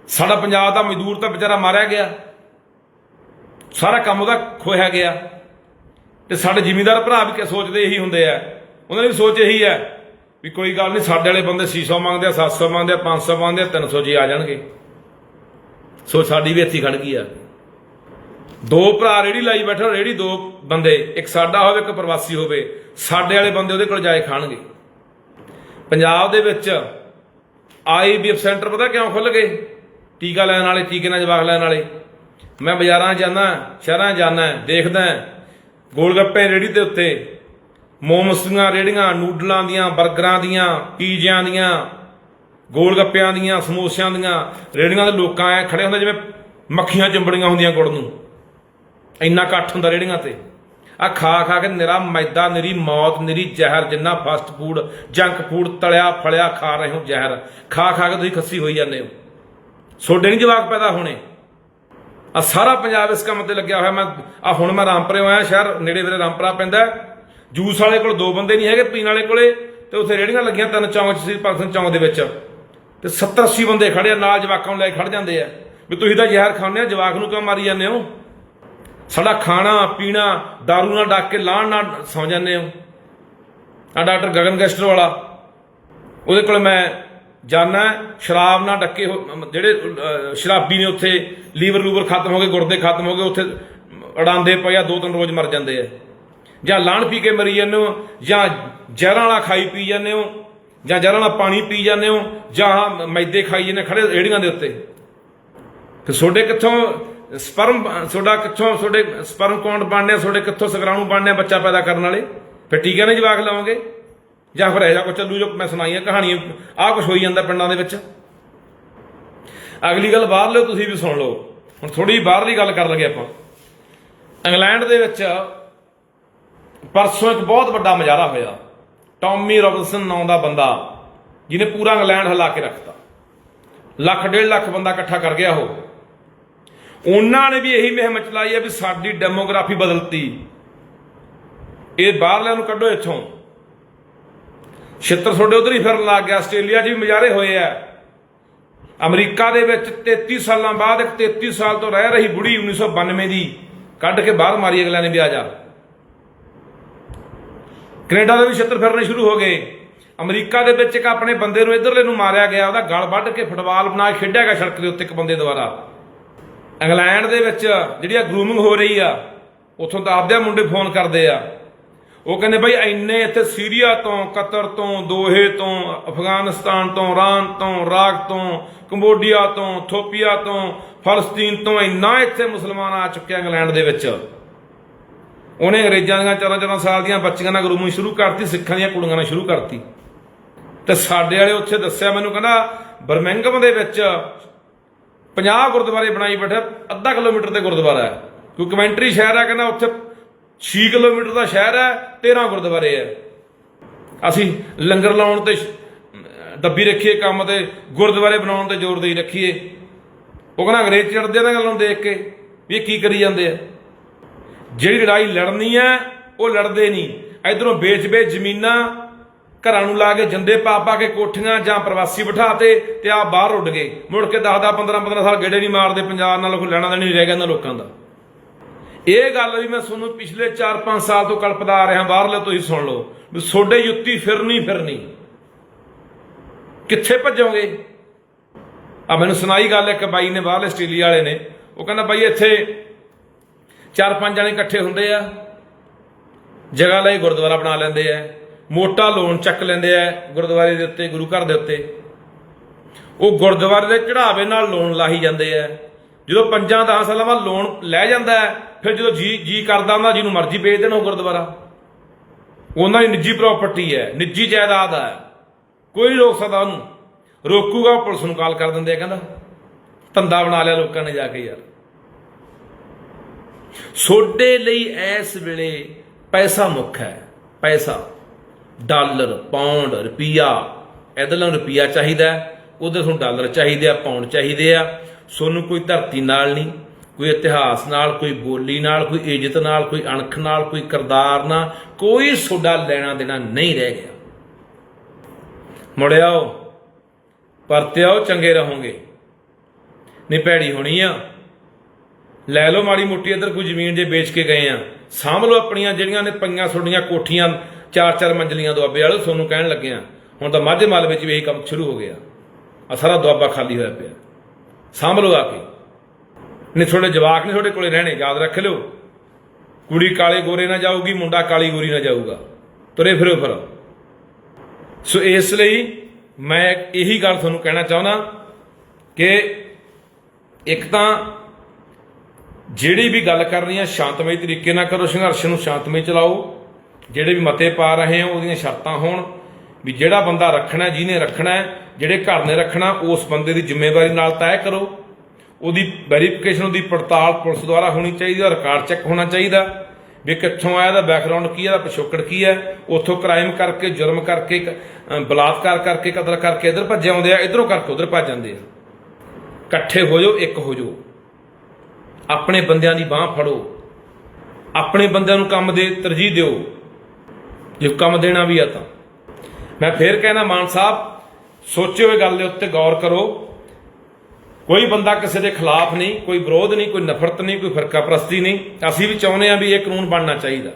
S1: ਸਾਡਾ ਪੰਜਾਬ ਦਾ ਮਜ਼ਦੂਰ ਤਾਂ ਵਿਚਾਰਾ ਮਾਰਿਆ ਗਿਆ। ਸਾਰਾ ਕੰਮ ਉਹਦਾ ਖੋਇਆ ਗਿਆ। ਤੇ ਸਾਡੇ ਜ਼ਿਮੀਂਦਾਰ ਭਰਾ ਵੀ ਕਿ ਸੋਚਦੇ ਇਹੀ ਹੁੰਦੇ ਆ। ਉਹਨਾਂ ਦੀ ਵੀ ਸੋਚ ਇਹੀ ਹੈ ਵੀ ਕੋਈ ਗੱਲ ਨਹੀਂ, ਸਾਡੇ ਵਾਲੇ ਬੰਦੇ 600 ਮੰਗਦੇ ਆ 700 ਮੰਗਦੇ ਆ 500 ਮੰਗਦੇ ਆ 300 ਜੀ ਆ ਜਾਣਗੇ। ਸੋ ਸਾਡੀ ਵੀ ਇੱਥੇ ਹੀ ਖੜ ਗਈ ਆ। ਦੋ ਭਰਾ ਰੇੜੀ ਲਾਈ ਬੈਠੋ, ਰੇੜੀ ਦੋ ਬੰਦੇ, ਇੱਕ ਸਾਡਾ ਹੋਵੇ, ਇੱਕ ਪ੍ਰਵਾਸੀ ਹੋਵੇ, ਸਾਡੇ ਵਾਲੇ ਬੰਦੇ ਉਹਦੇ ਕੋਲ ਜਾਏ ਖਾਣਗੇ। ਪੰਜਾਬ ਦੇ ਵਿੱਚ ਆਈਬੀਐਫ ਸੈਂਟਰ ਪਤਾ ਕਿਉਂ ਖੁੱਲ ਗਏ? ਟੀਕਾ ਲੈਣ ਵਾਲੇ, ਟੀਕੇ ਨਾਲ ਜਵਾਕ ਲੈਣ ਵਾਲੇ। ਮੈਂ ਬਾਜ਼ਾਰਾਂ 'ਚ ਜਾਂਦਾ, ਸ਼ਹਿਰਾਂ 'ਚ ਜਾਂਦਾ, ਦੇਖਦਾ ਗੋਲਗੱਪੇ ਰੇੜੀ ਦੇ ਉੱਤੇ ਮੋਮਸ ਦੀਆਂ ਰੇੜੀਆਂ ਨੂਡਲਾਂ ਦੀਆਂ 버ਗਰਾਂ ਦੀਆਂ, ਪੀਜ਼ਿਆਂ ਦੀਆਂ ਗੋਲ ਗੱਪਿਆਂ ਦੀਆਂ, ਸਮੋਸਿਆਂ ਦੀਆਂ ਰੇੜੀਆਂ ਦੇ ਲੋਕਾਂ ਐ ਖੜੇ ਹੁੰਦੇ ਜਿਵੇਂ ਮੱਖੀਆਂ ਚੰਬੜੀਆਂ ਹੁੰਦੀਆਂ ਗੁੜ ਨੂੰ। ਇੰਨਾ ਇਕੱਠ ਹੁੰਦਾ ਰੇੜੀਆਂ ਤੇ। ਆ ਖਾ ਖਾ ਕੇ ਨਿਰਾ ਮੈਦਾ, ਨਿਰੀ ਮੌਤ, ਨਿਰੀ ਜ਼ਹਿਰ, ਜਿੰਨਾ ਫਾਸਟ ਫੂਡ ਜੰਕ ਫੂਡ ਤਲਿਆ ਫਲਿਆ ਖਾ ਰਹੇ ਹੋ ਜ਼ਹਿਰ। ਖਾ ਖਾ ਕੇ ਤੁਸੀਂ ਖੱਸੀ ਹੋਈ ਜਾਂਦੇ ਹੋ। ਸੋਡੇ ਨਹੀਂ ਜਵਾਕ ਪੈਦਾ ਹੋਣੇ। ਆ ਸਾਰਾ ਪੰਜਾਬ ਇਸ ਕੰਮ ਤੇ ਲੱਗਿਆ ਹੋਇਆ। ਮੈਂ ਆ ਹੁਣ ਮੈਂ ਰਾਮਪੁਰੇ ਆਇਆ, ਸ਼ਹਿਰ ਨੇੜੇ ਮੇਰੇ ਰਾਮਪੁਰਾ ਪੈਂਦਾ ਜੂਸ ਵਾਲੇ ਕੋਲ ਦੋ ਬੰਦੇ ਨਹੀਂ ਹੈਗੇ, ਪੀਣ ਵਾਲੇ ਕੋਲੇ। ਤੇ ਉੱਥੇ ਰੇੜੀਆਂ ਲੱਗੀਆਂ ਤਿੰਨ ਚੌਂਕ 'ਚ ਸੀ ਪਾਕਿਸਤਾਨ ਚੌਂਕ ਦੇ ਵਿੱਚ। ਤੇ 70 80 ਬੰਦੇ ਖੜੇ ਆ, ਨਾਲ ਜਵਾਕਾਂ ਨੂੰ ਲੈ ਕੇ ਖੜ ਜਾਂਦੇ ਆ। ਵੀ ਤੁਸੀਂ ਤਾਂ ਜ਼ਹਿਰ ਖਾਂਦੇ ਆ, ਜਵਾਕ ਨੂੰ ਕਿਉਂ ਮਾਰੀ ਜਾਂਦੇ ਹੋ? ਸਾਡਾ ਖਾਣਾ, ਪੀਣਾ, दारू ਨਾਲ ਡੱਕ ਕੇ ਲਾਣ ਨਾਲ ਸੌ ਜਾਂਦੇ ਹੋ। ਆ ਡਾਕਟਰ ਗਗਨ ਗੈਸਟਰ ਵਾਲਾ। ਉਹਦੇ ਕੋਲ ਮੈਂ ਜਾਣਾ ਸ਼ਰਾਬ ਨਾਲ ਡੱਕੇ ਹੋ- ਜਿਹੜੇ ਸ਼ਰਾਬੀ ਨੇ ਉੱਥੇ, ਲੀਵਰ ਲੂਵਰ ਖਤਮ ਹੋ ਗਏ ਗੁਰਦੇ ਖਤਮ ਹੋ ਗਏ, ਉੱਥੇ ਅੜਾਉਂਦੇ ਪਏ ਆ, ਦੋ ਤਿੰਨ ਰੋਜ਼ ਮਰ ਜਾਂਦੇ ਆ। ਜਾਂ ਲਾਣ ਪੀ ਕੇ ਮਰੀ ਜਾਂਦੇ ਹੋ, ਜਾਂ ਜ਼ਹਿਰਾਂ ਵਾਲਾ ਖਾਈ ਪੀ ਜਾਂਦੇ ਹੋ, ਜਾਂ ਜ਼ਹਿਰਾਂ ਵਾਲਾ ਪਾਣੀ ਪੀ ਜਾਂਦੇ ਹੋ, ਜਾਂ ਮੈਦੇ ਖਾਈ ਜਾਂਦੇ, ਖੜੇ ਰੇੜੀਆਂ ਦੇ ਉੱਤੇ। ਤੇ ਤੁਹਾਡੇ ਕਿੱਥੋਂ ਸਪਰਮ ਤੁਹਾਡਾ ਕਿੱਥੋਂ ਤੁਹਾਡੇ ਸਪਰਮ ਕਾਉਂਟ ਬਣਨੇ ਆ ਤੁਹਾਡੇ ਕਿੱਥੋਂ ਸਕਰਾਣੂ ਬਣਨੇ ਆ ਬੱਚਾ ਪੈਦਾ ਕਰਨ ਵਾਲੇ? ਫਿਰ ਟੀਕੇ ਨਾਲ ਜਵਾਕ ਲਾਓਗੇ। ਜਾਂ ਫਿਰ ਇਹੋ ਜਿਹਾ ਕੁਝ ਚੱਲੂ ਜੋ ਮੈਂ ਸੁਣਾਈਆਂ ਕਹਾਣੀਆਂ ਆਹ ਕੁਝ ਹੋਈ ਜਾਂਦਾ ਪਿੰਡਾਂ ਦੇ ਵਿੱਚ। ਅਗਲੀ ਗੱਲ ਬਾਹਰ ਲਿਓ ਤੁਸੀਂ ਵੀ ਸੁਣ ਲਓ। ਹੁਣ ਥੋੜੀ ਬਾਹਰਲੀ ਗੱਲ ਕਰ ਲਗੇ ਆਪਾਂ। ਇੰਗਲੈਂਡ ਦੇ ਵਿੱਚ ਪਰਸੋਂ ਇੱਕ ਬਹੁਤ ਵੱਡਾ ਮਜ਼ਾਰਾ ਹੋਇਆ। ਟੌਮੀ ਰੋਬਿਨਸਨ ਨਾਂ ਦਾ ਬੰਦਾ, ਜਿਹਨੇ ਪੂਰਾ ਇੰਗਲੈਂਡ ਹਿਲਾ ਕੇ ਰੱਖਤਾ। ਲੱਖ ਡੇਢ ਲੱਖ ਬੰਦਾ ਇਕੱਠਾ ਕਰ ਗਿਆ ਉਹ। ਉਹਨਾਂ ਨੇ ਵੀ ਇਹੀ ਮੁਹਿੰਮ ਚਲਾਈ ਹੈ ਵੀ ਸਾਡੀ ਡੈਮੋਗ੍ਰਾਫੀ ਬਦਲਤੀ। ਇਹ ਬਾਹਰਲਿਆਂ ਨੂੰ ਕੱਢੋ ਇੱਥੋਂ। ਛਿੱਤਰ ਤੁਹਾਡੇ ਉਧਰ ਹੀ ਫਿਰਨ ਲੱਗ ਗਿਆ। ਆਸਟ੍ਰੇਲੀਆ 'ਚ ਵੀ ਮਜ਼ਾਰੇ ਹੋਏ ਆ। ਅਮਰੀਕਾ ਦੇ ਵਿੱਚ 33 ਸਾਲਾਂ ਬਾਅਦ, ਇੱਕ 33 ਸਾਲ ਤੋਂ ਰਹਿ ਰਹੀ ਬੁੜੀ 1992 ਦੀ, ਕੱਢ ਕੇ ਬਾਹਰ ਮਾਰੀ ਅਗਲਿਆਂ ਨੇ ਵੀ ਆ ਜਾ। ਕੈਨੇਡਾ ਦੇ ਵੀ ਛਿੱਤਰ ਫਿਰਨੇ ਸ਼ੁਰੂ ਹੋ ਗਏ। ਅਮਰੀਕਾ ਦੇ ਵਿੱਚ ਇੱਕ ਆਪਣੇ ਬੰਦੇ ਨੂੰ ਇਧਰਲੇ ਨੂੰ ਮਾਰਿਆ ਗਿਆ, ਉਹਦਾ ਗਲ ਵੱਢ ਕੇ ਫੁੱਟਬਾਲ ਬਣਾ ਕੇ ਖੇਡਿਆ ਗਿਆ ਸੜਕ ਦੇ ਉੱਤੇ ਇੱਕ ਬੰਦੇ ਦੁਆਰਾ। ਇੰਗਲੈਂਡ ਦੇ ਵਿੱਚ ਜਿਹੜੀ ਆ ਗਰੂਮਿੰਗ ਹੋ ਰਹੀ ਆ, ਉੱਥੋਂ ਤਾਂ ਆਪਦੇ ਮੁੰਡੇ ਫੋਨ ਕਰਦੇ ਆ। ਉਹ ਕਹਿੰਦੇ ਬਈ ਇੰਨੇ ਇੱਥੇ ਸੀਰੀਆ ਤੋਂ, ਕਤਰ ਤੋਂ, ਦੋਹੇ ਤੋਂ, ਅਫਗਾਨਿਸਤਾਨ ਤੋਂ, ਇਰਾਨ ਤੋਂ, ਇਰਾਕ ਤੋਂ, ਕੰਬੋਡੀਆ ਤੋਂ ਥੋਪੀਆ ਤੋਂ, ਫਲਸਤੀਨ ਤੋਂ ਇੰਨਾ ਇੱਥੇ ਮੁਸਲਮਾਨ ਆ ਚੁੱਕੇ ਇੰਗਲੈਂਡ ਦੇ ਵਿੱਚ। ਉਹਨੇ ਅੰਗਰੇਜ਼ਾਂ ਦੀਆਂ 14-14 ਸਾਲ ਦੀਆਂ ਬੱਚੀਆਂ ਨਾਲ ਗਰੂਮਿੰਗ ਸ਼ੁਰੂ ਕਰਤੀ, ਸਿੱਖਾਂ ਦੀਆਂ ਕੁੜੀਆਂ ਨਾਲ ਸ਼ੁਰੂ ਕਰਤੀ। ਤੇ ਸਾਡੇ ਵਾਲੇ ਉੱਥੇ ਦੱਸਿਆ ਮੈਨੂੰ ਕਹਿੰਦਾ ਬਰਮਿੰਗਮ ਦੇ ਵਿੱਚ 50 ਗੁਰਦੁਆਰੇ ਬਣਾਈ ਬੈਠਾ, ਅੱਧਾ ਕਿਲੋਮੀਟਰ ਤੇ ਗੁਰਦੁਆਰਾ ਹੈ। ਕੋਈ ਕਮੈਂਟਰੀ ਸ਼ਹਿਰ ਹੈ ਕਹਿੰਦਾ, ਉੱਥੇ 6 ਕਿਲੋਮੀਟਰ ਦਾ ਸ਼ਹਿਰ ਹੈ 13 ਗੁਰਦੁਆਰੇ ਹੈ। ਅਸੀਂ ਲੰਗਰ ਲਾਉਣ ਤੇ ਸ਼- ਦੱਬੀ ਰੱਖੀਏ, ਕੰਮ ਤੇ ਗੁਰਦੁਆਰੇ ਬਣਾਉਣ ਤੇ ਜ਼ੋਰ ਦੇਈ ਰੱਖੀਏ। ਉਹ ਕਹਿੰਦਾ ਅੰਗਰੇਜ਼ ਚੜਦੇ ਆ ਨਾ ਗੱਲਾਂ ਨੂੰ ਦੇਖ ਕੇ, ਵੀ ਇਹ ਕੀ ਕਰੀ ਜਾਂਦੇ ਆ। ਜਿਹੜੀ ਲੜਾਈ ਲੜਨੀ ਹੈ, ਉਹ ਲੜਦੇ ਨਹੀਂ। ਇਧਰੋਂ ਵੇਚ-ਵੇਚ ਜ਼ਮੀਨਾਂ ਘਰਾਂ ਨੂੰ ਲਾ ਕੇ ਜੰਦੇ ਪਾ ਪਾ ਕੇ ਕੋਠੀਆਂ ਜਾਂ ਪ੍ਰਵਾਸੀ ਬਿਠਾਤੇ ਤੇ ਆ ਬਾਹਰ ਉੱਡ ਗਏ। ਮੁੜ ਕੇ 10-10 15-15 ਸਾਲ ਗੇੜੇ ਨਹੀਂ ਮਾਰਦੇ, ਪੰਜਾਬ ਨਾਲ ਕੋਈ ਲੈਣਾ ਦੇਣੀ ਨਹੀਂ ਰਹਿ ਗਿਆ ਇਹਨਾਂ ਲੋਕਾਂ ਦਾ। ਇਹ ਗੱਲ ਵੀ ਮੈਂ ਤੁਹਾਨੂੰ ਪਿਛਲੇ 4-5 ਸਾਲ ਤੋਂ ਕਲਪਦਾ ਆ ਰਿਹਾ ਬਾਹਰਲੇ ਤੁਸੀਂ ਸੁਣ ਲਓ ਵੀ ਤੁਹਾਡੇ ਯੁੱਤੀ ਫਿਰਨੀ ਫਿਰਨੀ। ਕਿੱਥੇ ਭੱਜੋਗੇ? ਆ ਮੈਨੂੰ ਸੁਣਾਈ ਗੱਲ ਇੱਕ ਬਾਈ ਨੇ ਬਾਹਰਲੇ ਆਸਟ੍ਰੇਲੀਆ ਵਾਲੇ ਨੇ। ਉਹ ਕਹਿੰਦਾ ਬਾਈ ਇੱਥੇ ਚਾਰ ਪੰਜ ਜਣੇ ਇਕੱਠੇ ਹੁੰਦੇ ਆ ਜਗ੍ਹਾ ਲਈ ਗੁਰਦੁਆਰਾ ਬਣਾ ਲੈਂਦੇ ਆ ਮੋਟਾ ਲੋਨ ਚੱਕ ਲੈਂਦੇ ਆ ਗੁਰਦੁਆਰੇ ਦੇ ਉੱਤੇ ਗੁਰੂ ਘਰ ਦੇ ਉੱਤੇ। ਉਹ ਗੁਰਦੁਆਰੇ ਦੇ ਚੜਾਵੇ ਨਾਲ ਲੋਨ ਲਾਹੀ ਜਾਂਦੇ ਆ। ਜਦੋਂ ਪੰਜਾਂ 10 ਸਾਲਾਂ ਬਾਅਦ ਲੋਨ ਲੈ ਜਾਂਦਾ ਹੈ, ਫਿਰ ਜਦੋਂ ਜੀ ਜੀ ਕਰਦਾ ਹੁੰਦਾ, ਜਿਹਨੂੰ ਮਰਜ਼ੀ ਵੇਚ ਦੇਣਾ ਗੁਰਦੁਆਰਾ। ਉਹਨਾਂ ਦੀ ਨਿੱਜੀ ਪ੍ਰਾਪਰਟੀ ਹੈ, ਨਿੱਜੀ ਜਾਇਦਾਦ ਹੈ। ਕੋਈ ਨਹੀਂ ਰੋਕ ਸਕਦਾ ਉਹਨੂੰ। ਰੋਕੂਗਾ, ਉਹ ਪੁਲਿਸ ਨੂੰ ਕਾਲ ਕਰ ਦਿੰਦੇ ਆ, ਕਹਿੰਦਾ, ਧੰਦਾ ਬਣਾ ਲਿਆ ਲੋਕਾਂ ਨੇ ਜਾ ਕੇ ਯਾਰ। ਸੋਡੇ ਲਈ ਇਸ ਵੇਲੇ ਪੈਸਾ ਮੁੱਖ ਹੈ, ਪੈਸਾ। ਡਾਲਰ, ਪਾਉਂਡ ਰੁਪਿਆ ਇਧਰ ਨੂੰ ਰੁਪਿਆ ਚਾਹੀਦਾ ਉਹਦੇ ਤੁਹਾਨੂੰ ਡਾਲਰ ਚਾਹੀਦੇ ਆ, ਪਾਉਂਡ ਚਾਹੀਦੇ ਆ। ਸੋਨੂੰ ਕੋਈ ਧਰਤੀ ਨਾਲ ਨਹੀਂ। ਕੋਈ ਇਤਿਹਾਸ ਨਾਲ, ਕੋਈ ਬੋਲੀ ਨਾਲ, ਕੋਈ ਇੱਜ਼ਤ ਨਾਲ, ਕੋਈ ਅਣਖ ਨਾਲ, ਕੋਈ ਕਰਦਾਰ ਨਾਲ, ਕੋਈ ਸੋਡਾ ਲੈਣਾ ਦੇਣਾ ਨਹੀਂ ਰਹਿ ਗਿਆ। ਮੁੜਿਆਓ ਪਰਤਿਆਓ, ਚੰਗੇ ਰਹੋਗੇ। ਨਹੀਂ, ਭੈੜੀ ਹੋਣੀ ਆ। ਲੈ ਲਓ ਮਾੜੀ ਮੋਟੀ, ਇੱਧਰ ਕੋਈ ਜ਼ਮੀਨ ਜੇ ਵੇਚ ਕੇ ਗਏ ਆ। ਸਾਂਭ ਲਓ ਆਪਣੀਆਂ ਜਿਹੜੀਆਂ ਨੇ ਪਈਆਂ ਤੁਹਾਡੀਆਂ ਕੋਠੀਆਂ, ਚਾਰ ਚਾਰ ਮੰਜ਼ਲੀਆਂ ਦੁਆਬੇ ਵਾਲੇ ਤੁਹਾਨੂੰ ਕਹਿਣ ਲੱਗਿਆ ਹੁਣ ਤਾਂ ਮਾਝੇ ਮਾਲ ਵਿੱਚ ਵੀ ਇਹੀ ਕੰਮ ਸ਼ੁਰੂ ਹੋ ਗਿਆ। ਆ ਸਾਰਾ ਦੁਆਬਾ ਖਾਲੀ ਹੋਇਆ ਪਿਆ। ਸਾਂਭ ਲਓ ਆ ਕੇ। ਨਹੀਂ, ਤੁਹਾਡੇ ਜਵਾਕ ਨਹੀਂ ਤੁਹਾਡੇ ਕੋਲੇ ਰਹਿਣੇ, ਯਾਦ ਰੱਖ ਲਿਓ। ਕੁੜੀ ਕਾਲੇ ਗੋਰੇ ਨਾ ਜਾਊਗੀ, ਮੁੰਡਾ ਕਾਲੀ ਗੋਰੀ ਨਾ ਜਾਊਗਾ। ਤੁਰੇ ਫਿਰੋ ਫਿਰ। ਸੋ ਇਸ ਲਈ ਮੈਂ ਇਹੀ ਗੱਲ ਤੁਹਾਨੂੰ ਕਹਿਣਾ ਚਾਹੁੰਦਾ ਕਿ ਇੱਕ ਤਾਂ ਜਿਹੜੀ ਵੀ ਗੱਲ ਕਰਨੀ ਆ ਸ਼ਾਂਤਮਈ ਤਰੀਕੇ ਨਾਲ ਕਰੋ, ਸੰਘਰਸ਼ ਨੂੰ ਸ਼ਾਂਤਮਈ ਚਲਾਓ। ਜਿਹੜੇ ਵੀ ਮਤੇ ਪਾ ਰਹੇ ਹੋ, ਉਹਦੀਆਂ ਸ਼ਰਤਾਂ ਹੋਣ ਵੀ ਜਿਹੜਾ ਬੰਦਾ ਰੱਖਣਾ, ਜਿਹਨੇ ਰੱਖਣਾ, ਜਿਹੜੇ ਘਰ ਨੇ ਰੱਖਣਾ, ਉਸ ਬੰਦੇ ਦੀ ਜ਼ਿੰਮੇਵਾਰੀ ਨਾਲ ਤੈਅ ਕਰੋ। ਉਹਦੀ ਵੈਰੀਫਿਕੇਸ਼ਨ ਉਹਦੀ ਪੜਤਾਲ ਪੁਲਿਸ ਦੁਆਰਾ ਹੋਣੀ ਚਾਹੀਦੀ ਹੈ ਰਿਕਾਰਡ ਚੈੱਕ ਹੋਣਾ ਚਾਹੀਦਾ। ਵੀ ਕਿੱਥੋਂ ਆਇਆ ਦਾ ਬੈਕਗ੍ਰਾਉਂਡ ਕੀ ਹੈ ਦਾ ਪਿਛੋਕੜ ਕੀ ਹੈ, ਉੱਥੋਂ ਕ੍ਰਾਈਮ ਕਰਕੇ, ਜੁਰਮ ਕਰਕੇ ਬਲਾਤਕਾਰ ਕਰਕੇ, ਕਤਲ ਕਰਕੇ ਇਧਰ ਭੱਜੇ ਆਉਂਦੇ ਆ, ਇਧਰੋਂ ਕਰਕੇ ਉਧਰ ਭੱਜ ਜਾਂਦੇ ਆ। ਇਕੱਠੇ ਹੋ ਜਾਓ, ਇੱਕ ਹੋ ਜਾਓ। ਆਪਣੇ ਬੰਦਿਆਂ ਦੀ ਬਾਹ ਫੜੋ। ਆਪਣੇ ਬੰਦਿਆਂ ਨੂੰ ਕੰਮ ਦੇ, ਤਰਜੀਹ ਦਿਓ। ਜੇ ਕੰਮ ਦੇਣਾ ਵੀ ਆ ਤਾਂ। ਮੈਂ ਫੇਰ ਕਹਿੰਦਾ, ਮਾਨ ਸਾਹਿਬ ਸੋਚੇ ਹੋਏ ਗੱਲ ਦੇ ਉੱਤੇ ਗੌਰ ਕਰੋ। ਕੋਈ ਬੰਦਾ ਕਿਸੇ ਦੇ ਖਿਲਾਫ ਨਹੀਂ, ਕੋਈ ਵਿਰੋਧ ਨਹੀਂ, ਕੋਈ ਨਫ਼ਰਤ ਨਹੀਂ, ਕੋਈ ਫਰਕਾ ਪ੍ਰਸਤੀ ਨਹੀਂ। ਅਸੀਂ ਵੀ ਚਾਹੁੰਦੇ ਹਾਂ ਵੀ ਇਹ ਕਾਨੂੰਨ ਬਣਨਾ ਚਾਹੀਦਾ।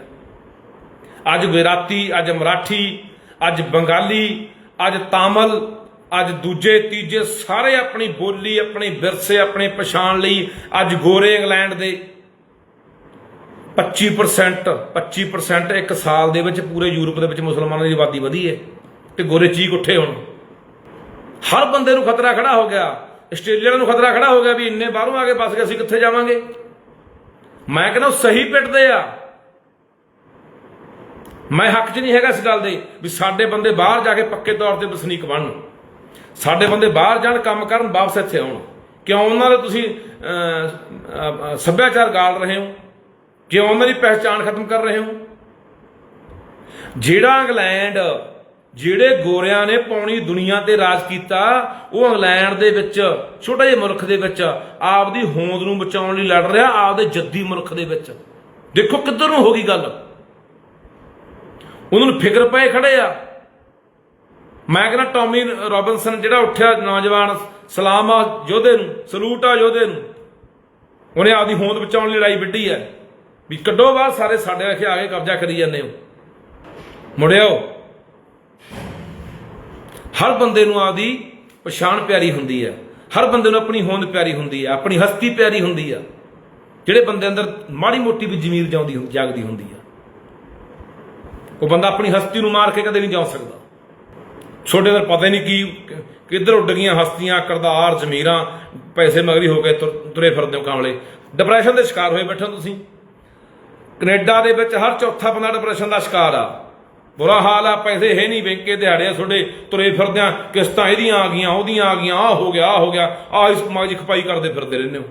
S1: ਅੱਜ ਗੁਜਰਾਤੀ, ਅੱਜ ਮਰਾਠੀ, ਅੱਜ ਬੰਗਾਲੀ, ਅੱਜ ਤਾਮਿਲ, ਅੱਜ ਦੂਜੇ, ਤੀਜੇ ਸਾਰੇ ਆਪਣੀ ਬੋਲੀ, ਆਪਣੇ ਵਿਰਸੇ, ਆਪਣੀ ਪਛਾਣ ਲਈ ਅੱਜ ਗੋਰੇ ਇੰਗਲੈਂਡ ਦੇ 25% 25% ਇੱਕ ਸਾਲ ਦੇ ਵਿੱਚ ਪੂਰੇ ਯੂਰਪ ਦੇ ਵਿੱਚ ਮੁਸਲਮਾਨਾਂ ਦੀ ਆਬਾਦੀ ਵਧੀ ਹੈ ਤੇ ਗੋਰੇ ਚੀਕ ਉੱਠੇ ਹੁਣ। ਹਰ ਬੰਦੇ ਨੂੰ ਖਤਰਾ ਖੜਾ ਹੋ ਗਿਆ। ਆਸਟ੍ਰੇਲੀਆ ਨੂੰ ਖਤਰਾ ਖੜਾ ਹੋ ਗਿਆ ਵੀ ਇੰਨੇ ਬਾਹਰੋਂ ਆ ਕੇ ਫਸ ਗਏ ਅਸੀਂ ਕਿੱਥੇ ਜਾਵਾਂਗੇ? ਮੈਂ ਕਹਿੰਦਾ ਉਹ ਸਹੀ ਪਿੱਟਦੇ ਆ। ਮੈਂ ਹੱਕ 'ਚ ਨਹੀਂ ਹੈਗਾ ਇਸ ਗੱਲ ਦੇ ਵੀ ਸਾਡੇ ਬੰਦੇ ਬਾਹਰ ਜਾ ਕੇ ਪੱਕੇ ਤੌਰ ਤੇ ਵਸਨੀਕ ਬਣਨ। ਸਾਡੇ ਬੰਦੇ ਬਾਹਰ ਜਾਣ, ਕੰਮ ਕਰਨ, ਵਾਪਸ ਇੱਥੇ ਆਉਣ। ਕਿਉਂ ਉਹਨਾਂ ਦੇ ਤੁਸੀਂ ਸੱਭਿਆਚਾਰ ਗਾਲ ਰਹੇ ਹੋ? ਕਿਉਂ ਉਹਨਾਂ ਦੀ ਪਹਿਚਾਣ ਖਤਮ ਕਰ ਰਹੇ ਹੋ? ਜਿਹੜਾ ਇੰਗਲੈਂਡ ਜਿਹੜੇ ਗੋਰਿਆਂ ਨੇ ਪੌਣੀ ਦੁਨੀਆ ਤੇ ਰਾਜ ਕੀਤਾ, ਉਹ ਇੰਗਲੈਂਡ ਦੇ ਵਿੱਚ, ਛੋਟੇ ਜਿਹੇ ਮੁਲਕ ਦੇ ਵਿੱਚ, ਆਪਦੀ ਹੋਂਦ ਨੂੰ ਬਚਾਉਣ ਲਈ ਲੜ ਰਿਹਾ, ਆਪਦੇ ਜੱਦੀ ਮੁਲਕ ਦੇ ਵਿੱਚ। ਦੇਖੋ ਕਿੱਧਰ ਨੂੰ ਹੋ ਗਈ ਗੱਲ। ਉਹਨਾਂ ਨੂੰ ਫਿਕਰ ਪਏ ਖੜੇ ਆ। ਮੈਂ ਕਹਿੰਦਾ ਟੌਮੀ ਰੋਬਿਨਸਨ ਜਿਹੜਾ ਉੱਠਿਆ ਨੌਜਵਾਨ ਸਲਾਮ ਆ ਯੋਧੇ ਨੂੰ, ਸਲੂਟ ਆ ਯੋਧੇ ਨੂੰ, ਉਹਨੇ ਆਪਦੀ ਹੋਂਦ ਬਚਾਉਣ ਲਈ ਲੜਾਈ ਵਿੱਢੀ ਹੈ। ਵੀ ਕੱਢੋ ਬਾਹਰ ਸਾਰੇ ਸਾਡੇ ਆਖੇ ਆ ਕੇ ਕਬਜ਼ਾ ਕਰੀ ਜਾਂਦੇ ਹੋ। ਮੁੜਿਓ। ਹਰ ਬੰਦੇ ਨੂੰ ਆਪਦੀ ਪਛਾਣ ਪਿਆਰੀ ਹੁੰਦੀ ਹੈ ਹਰ ਬੰਦੇ ਨੂੰ ਆਪਣੀ ਹੋਂਦ ਪਿਆਰੀ ਹੁੰਦੀ ਹੈ ਆਪਣੀ ਹਸਤੀ ਪਿਆਰੀ ਹੁੰਦੀ ਆ। ਜਿਹੜੇ ਬੰਦੇ ਅੰਦਰ ਮਾੜੀ ਮੋਟੀ ਵੀ ਜ਼ਮੀਰ ਜਾਉਂਦੀ ਜਾਗਦੀ ਹੁੰਦੀ ਆ। ਉਹ ਬੰਦਾ ਆਪਣੀ ਹਸਤੀ ਨੂੰ ਮਾਰ ਕੇ ਕਦੇ ਨਹੀਂ ਜਾ ਸਕਦਾ। ਛੋਟੇ ਅੰਦਰ ਪਤਾ ਹੀ ਨਹੀਂ ਕੀ ਕਿੱਧਰ ਉੱਡ ਗਈਆਂ ਹਸਤੀਆਂ, ਕਰਦਾਰ, ਜ਼ਮੀਰਾਂ, ਪੈਸੇ ਮਗਰੀ ਹੋ ਕੇ ਤੁਰ- ਤੁਰੇ ਫਿਰਦੇ ਹੋ ਕਾਮਲੇ ਡਿਪਰੈਸ਼ਨ ਦੇ ਸ਼ਿਕਾਰ ਹੋਏ ਬੈਠੇ ਹੋ ਤੁਸੀਂ। ਕੈਨੇਡਾ ਦੇ ਵਿੱਚ ਹਰ ਚੌਥਾ ਬੰਦਾ ਡਿਪਰੈਸ਼ਨ ਦਾ ਸ਼ਿਕਾਰ ਆ। ਬੁਰਾ ਹਾਲ ਆ, ਪੈਸੇ ਹੈ ਨਹੀਂ ਬੈਂਕੇ ਦਿਹਾੜੇ ਤੁਹਾਡੇ, ਤੁਰੇ ਫਿਰਦਿਆਂ, ਕਿਸ਼ਤਾਂ ਇਹਦੀਆਂ ਆ ਗਈਆਂ, ਉਹਦੀਆਂ ਆ ਗਈਆਂ ਆ ਹੋ ਗਿਆ ਆ ਹੋ ਗਿਆ ਆ ਇਸ ਮਗਜ ਖਪਾਈ ਕਰਦੇ ਫਿਰਦੇ ਰਹਿੰਦੇ ਹੋ।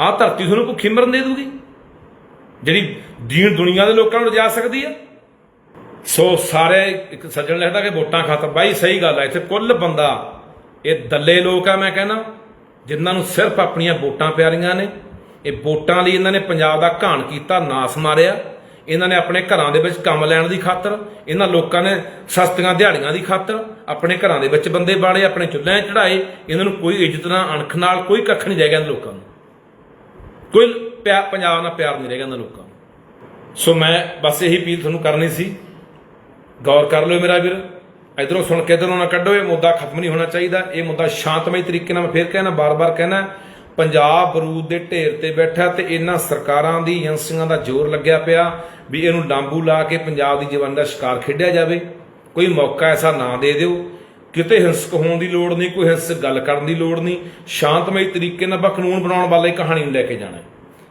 S1: ਆ ਧਰਤੀ ਤੁਹਾਨੂੰ ਭੁੱਖੀ ਮਰਨ ਦੇ ਦੂਗੀ? ਜਿਹੜੀ ਦੀਨ ਦੁਨੀਆ ਦੇ ਲੋਕਾਂ ਨੂੰ ਰਜਾ ਸਕਦੀ ਆ? ਸੋ ਸਾਰੇ ਇੱਕ ਸੱਜਣ ਲਿਖਦਾ ਕਿ ਵੋਟਾਂ ਖਾਤਰ ਬਾਈ, ਸਹੀ ਗੱਲ ਆ, ਇੱਥੇ ਕੁੱਲ ਬੰਦਾ, ਇਹ ਦੱਲੇ ਲੋਕ ਆ ਮੈਂ ਕਹਿੰਦਾ, ਜਿਨ੍ਹਾਂ ਨੂੰ ਸਿਰਫ ਆਪਣੀਆਂ ਵੋਟਾਂ ਪਿਆਰੀਆਂ ਨੇ, ਇਹ ਵੋਟਾਂ ਲਈ ਇਹਨਾਂ ਨੇ ਪੰਜਾਬ ਦਾ ਘਾਣ ਕੀਤਾ, ਨਾਸ ਮਾਰਿਆ। ਇਹਨਾਂ ਨੇ ਆਪਣੇ ਘਰਾਂ ਦੇ ਵਿੱਚ ਕੰਮ ਲੈਣ ਦੀ ਖਾਤਰ, ਇਹਨਾਂ ਲੋਕਾਂ ਨੇ ਸਸਤੀਆਂ ਦਿਹਾੜੀਆਂ ਦੀ ਖਾਤਰ ਆਪਣੇ ਘਰਾਂ ਦੇ ਵਿੱਚ ਬੰਦੇ ਬਾੜੇ ਆਪਣੇ ਚੁੱਲ੍ਹਿਆਂ 'ਚ ਚੜਾਏ ਇਹਨਾਂ ਨੂੰ ਕੋਈ ਇੱਜ਼ਤ ਨਾ, ਅਣਖ ਨਾਲ ਕੋਈ ਕੱਖ ਨਹੀਂ ਰਹਿ ਗਿਆ ਲੋਕਾਂ ਨੂੰ। ਕੋਈ ਪਿਆ- ਪੰਜਾਬ ਨਾਲ ਪਿਆਰ ਨਹੀਂ ਰਹਿ ਗਿਆ ਲੋਕਾਂ ਨੂੰ। ਸੋ ਮੈਂ ਬਸ ਇਹੀ ਅਪੀਲ ਤੁਹਾਨੂੰ ਕਰਨੀ ਸੀ, ਗੌਰ ਕਰ ਲਿਓ ਮੇਰਾ ਵੀਰ, ਇਧਰੋਂ ਸੁਣ ਕੇ ਇਧਰੋਂ ਨਾ ਕੱਢੋ, ਇਹ ਮੁੱਦਾ ਖਤਮ ਨਹੀਂ ਹੋਣਾ ਚਾਹੀਦਾ, ਇਹ ਮੁੱਦਾ ਸ਼ਾਂਤਮਈ ਤਰੀਕੇ ਨਾਲ ਮੈਂ ਫੇਰ ਕਹਿਣਾ, ਬਾਰ-ਬਾਰ ਕਹਿਣਾ ਪੰਜਾਬ ਬਰੂਦ ਦੇ ਢੇਰ ਤੇ ਬੈਠਾ ਤੇ ਇਹਨਾਂ ਸਰਕਾਰਾਂ ਦੀ ਏਜੰਸੀਆਂ ਦਾ ਜ਼ੋਰ ਲੱਗਿਆ ਪਿਆ ਵੀ ਇਹਨੂੰ ਡਾਂਬੂ ਲਾ ਕੇ ਪੰਜਾਬ ਦੀ ਜਵਾਨ ਦਾ ਸ਼ਿਕਾਰ ਖੇਡਿਆ ਜਾਵੇ। ਕੋਈ ਮੌਕਾ ਐਸਾ ਨਾ ਦੇ ਦਿਓ। ਕਿਤੇ ਹਿੰਸਕ ਹੋਣ ਦੀ ਲੋੜ ਨਹੀਂ, ਕੋਈ ਹਿੰਸਕ ਗੱਲ ਕਰਨ ਦੀ ਲੋੜ ਨਹੀਂ। ਸ਼ਾਂਤਮਈ ਤਰੀਕੇ ਨਾਲ ਆਪਾਂ ਕਾਨੂੰਨ ਬਣਾਉਣ ਵਾਲੇ ਕਹਾਣੀ ਨੂੰ ਲੈ ਕੇ ਜਾਣਾ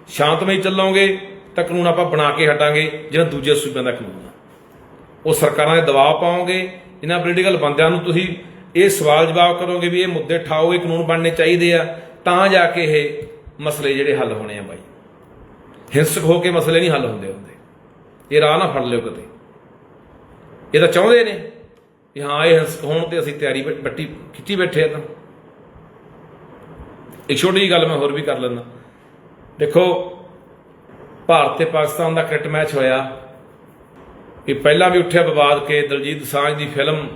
S1: ਸ਼ਾਂਤਮਈ ਚੱਲੋਗੇ ਤਾਂ ਕਾਨੂੰਨ ਆਪਾਂ ਬਣਾ ਕੇ ਹਟਾਂਗੇ, ਜਿਹੜਾ ਦੂਜੇ ਸੂਬਿਆਂ ਦਾ ਕਾਨੂੰਨ ਆ। ਉਹ ਸਰਕਾਰਾਂ ਦੇ ਦਬਾਅ ਪਾਓਗੇ, ਇਹਨਾਂ ਪੋਲੀਟੀਕਲ ਬੰਦਿਆਂ ਨੂੰ ਤੁਸੀਂ ਇਹ ਸਵਾਲ ਜਵਾਬ ਕਰੋਗੇ ਵੀ ਇਹ ਮੁੱਦੇ ਠਾਓ, ਇਹ ਕਾਨੂੰਨ ਬਣਨੇ ਚਾਹੀਦੇ ਆ। ਤਾਂ ਜਾ ਕੇ ਇਹ ਮਸਲੇ ਜਿਹੜੇ ਹੱਲ ਹੋਣੇ ਆ ਬਾਈ। ਹਿੰਸਕ ਹੋ ਕੇ ਮਸਲੇ ਨਹੀਂ ਹੱਲ ਹੁੰਦੇ ਹੁੰਦੇ। ਇਹ ਰਾਹ ਨਾ ਫੜ ਲਿਓ ਕਦੇ ਇਹ ਤਾਂ ਚਾਹੁੰਦੇ ਨੇ ਵੀ ਹਾਂ, ਇਹ ਹਿੰਸਕ ਹੋਣ ਤੇ ਅਸੀਂ ਤਿਆਰੀ ਬ- ਬੱਟੀ ਖਿੱਚੀ ਬੈਠੇ ਆ ਤਾਂ। ਇੱਕ ਛੋਟੀ ਜਿਹੀ ਗੱਲ ਮੈਂ ਹੋਰ ਵੀ ਕਰ ਲੈਂਦਾ। ਦੇਖੋ, ਭਾਰਤ ਤੇ ਪਾਕਿਸਤਾਨ ਦਾ ਕ੍ਰਿਕਟ ਮੈਚ ਹੋਇਆ। ਇਹ ਪਹਿਲਾਂ ਵੀ ਉੱਠਿਆ ਵਿਵਾਦ ਕਿ ਦਲਜੀਤ ਸਾਂਝ ਦੀ ਫਿਲਮ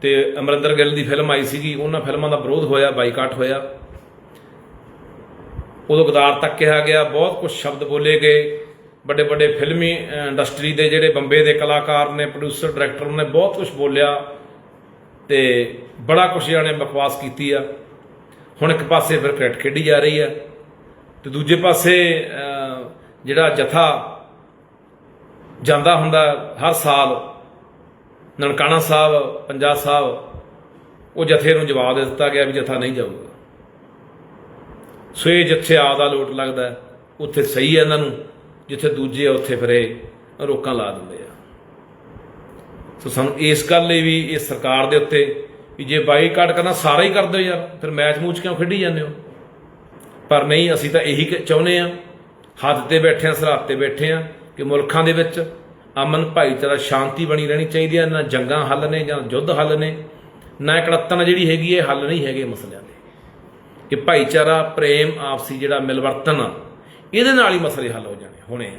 S1: ਤੇ ਅਮਰਿੰਦਰ ਗਿੱਲ ਦੀ ਫਿਲਮ ਆਈ ਸੀਗੀ। ਉਹਨਾਂ ਫਿਲਮਾਂ ਦਾ ਵਿਰੋਧ ਹੋਇਆ, ਬਾਈਕਾਟ ਹੋਇਆ। ਉਦੋਂ ਗਦਾਰ ਤੱਕ ਕਿਹਾ ਗਿਆ, ਬਹੁਤ ਕੁਝ ਸ਼ਬਦ ਬੋਲੇ ਗਏ। ਵੱਡੇ ਵੱਡੇ ਫਿਲਮੀ ਇੰਡਸਟਰੀ ਦੇ ਜਿਹੜੇ ਬੰਬੇ ਦੇ ਕਲਾਕਾਰ ਨੇ ਪ੍ਰੋਡਿਊਸਰ ਡਾਇਰੈਕਟਰ ਨੇ ਬਹੁਤ ਕੁਝ ਬੋਲਿਆ ਤੇ ਬੜਾ ਕੁਝ ਜਾਣੇ ਬਕਵਾਸ ਕੀਤੀ ਆ। ਹੁਣ ਇੱਕ ਪਾਸੇ ਫਿਰ ਕ੍ਰਿਕਟ ਖੇਡੀ ਜਾ ਰਹੀ ਆ ਤੇ ਦੂਜੇ ਪਾਸੇ ਜਿਹੜਾ ਜਥਾ ਜਾਂਦਾ ਹੁੰਦਾ ਹਰ ਸਾਲ, ਨਨਕਾਣਾ ਸਾਹਿਬ ਪੰਜਾਬ ਸਾਹਿਬ, ਉਹ ਜਥੇ ਨੂੰ ਜਵਾਬ ਦੇ ਦਿੱਤਾ ਗਿਆ ਵੀ ਜਥਾ ਨਹੀਂ ਜਾਊਗਾ। ਸੋ ਇਹ ਜਿੱਥੇ ਆਪਦਾ ਲੋਟ ਲੱਗਦਾ ਉੱਥੇ ਸਹੀ ਹੈ ਇਹਨਾਂ ਨੂੰ, ਜਿੱਥੇ ਦੂਜੇ ਆ, ਉੱਥੇ ਫਿਰ ਇਹ ਰੋਕਾਂ ਲਾ ਦਿੰਦੇ ਆ। ਸੋ ਸਾਨੂੰ ਇਸ ਗੱਲ ਲਈ ਵੀ ਇਹ ਸਰਕਾਰ ਦੇ ਉੱਤੇ ਵੀ ਜੇ ਬਾਈਕਾਟ ਕਰਨਾ, ਸਾਰਾ ਹੀ ਕਰਦੇ ਦਿਓ ਯਾਰ, ਫਿਰ ਮੈਚ ਮੂਚ ਕਿਉਂ ਖੇਡੀ ਜਾਂਦੇ ਹੋ? ਪਰ ਨਹੀਂ, ਅਸੀਂ ਤਾਂ ਇਹੀ ਕ- ਚਾਹੁੰਦੇ ਆ ਹੱਦ ਤੇ ਬੈਠੇ ਆ ਸਰਹੱਦ ਤੇ ਬੈਠੇ ਆ ਕਿ ਮੁਲਕਾਂ ਦੇ ਵਿੱਚ ਅਮਨ ਭਾਈਚਾਰਾ ਸ਼ਾਂਤੀ ਬਣੀ ਰਹਿਣੀ ਚਾਹੀਦੀ ਹੈ, ਨਾ ਜੰਗਾਂ ਹੱਲ ਨੇ, ਜਾਂ ਯੁੱਧ ਹੱਲ ਨੇ, ਨਾ ਕੜੱਤਨ ਜਿਹੜੀ ਹੈਗੀ, ਇਹ ਹੱਲ ਨਹੀਂ ਹੈਗੇ ਮਸਲਿਆਂ ਦੇ। ਕਿ ਭਾਈਚਾਰਾ ਪ੍ਰੇਮ ਆਪਸੀ ਜਿਹੜਾ ਮਿਲਵਰਤਨ ਆ, ਇਹਦੇ ਨਾਲ ਹੀ ਮਸਲੇ ਹੱਲ ਹੋ ਜਾਣੇ ਹੋਣੇ ਆ।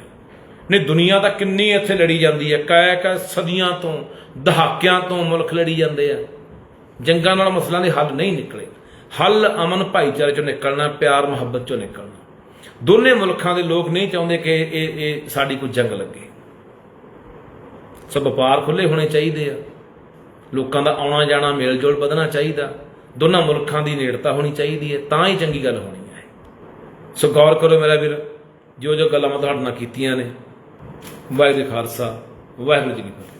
S1: ਨਹੀਂ ਦੁਨੀਆ ਤਾਂ ਕਿੰਨੀ ਇੱਥੇ ਲੜੀ ਜਾਂਦੀ ਹੈ ਕੈ ਕੈ ਸਦੀਆਂ ਤੋਂ ਦਹਾਕਿਆਂ ਤੋਂ ਮੁਲਕ ਲੜੀ ਜਾਂਦੇ ਆ। ਜੰਗਾਂ ਨਾਲ ਮਸਲਿਆਂ ਦੇ ਹੱਲ ਨਹੀਂ ਨਿਕਲੇ। ਹੱਲ ਅਮਨ ਭਾਈਚਾਰੇ ਚੋਂ ਨਿਕਲਣਾ ਪਿਆਰ ਮੁਹੱਬਤ ਚੋਂ ਨਿਕਲਣਾ। ਦੋਨੇ ਮੁਲਕਾਂ ਦੇ ਲੋਕ ਨਹੀਂ ਚਾਹੁੰਦੇ ਕਿ ਇਹ ਇਹ ਸਾਡੀ ਕੋਈ ਜੰਗ ਲੱਗੇ। ਸੋ ਵਪਾਰ ਖੁੱਲੇ ਹੋਣੇ ਚਾਹੀਦੇ ਆ। ਲੋਕਾਂ ਦਾ ਆਉਣਾ ਜਾਣਾ ਮੇਲ ਜੋਲ ਵਧਣਾ ਚਾਹੀਦਾ। ਦੋਨਾਂ ਮੁਲਕਾਂ ਦੀ ਨੇੜਤਾ ਹੋਣੀ ਚਾਹੀਦੀ ਹੈ, ਤਾਂ ਹੀ ਚੰਗੀ ਗੱਲ ਹੋਣੀ ਹੈ। ਸੋ ਗੌਰ ਕਰੋ ਮੇਰਾ ਵੀਰ ਜੋ ਜੋ ਗੱਲਾਂ ਮੈਂ ਤੁਹਾਡੇ ਨਾਲ ਕੀਤੀਆਂ ਨੇ, ਵਾਹਿਗੁਰੂ ਖਾਲਸਾ, ਵਾਹਿਗੁਰੂ ਜੀ ਕੀ ਫਤਿਹ।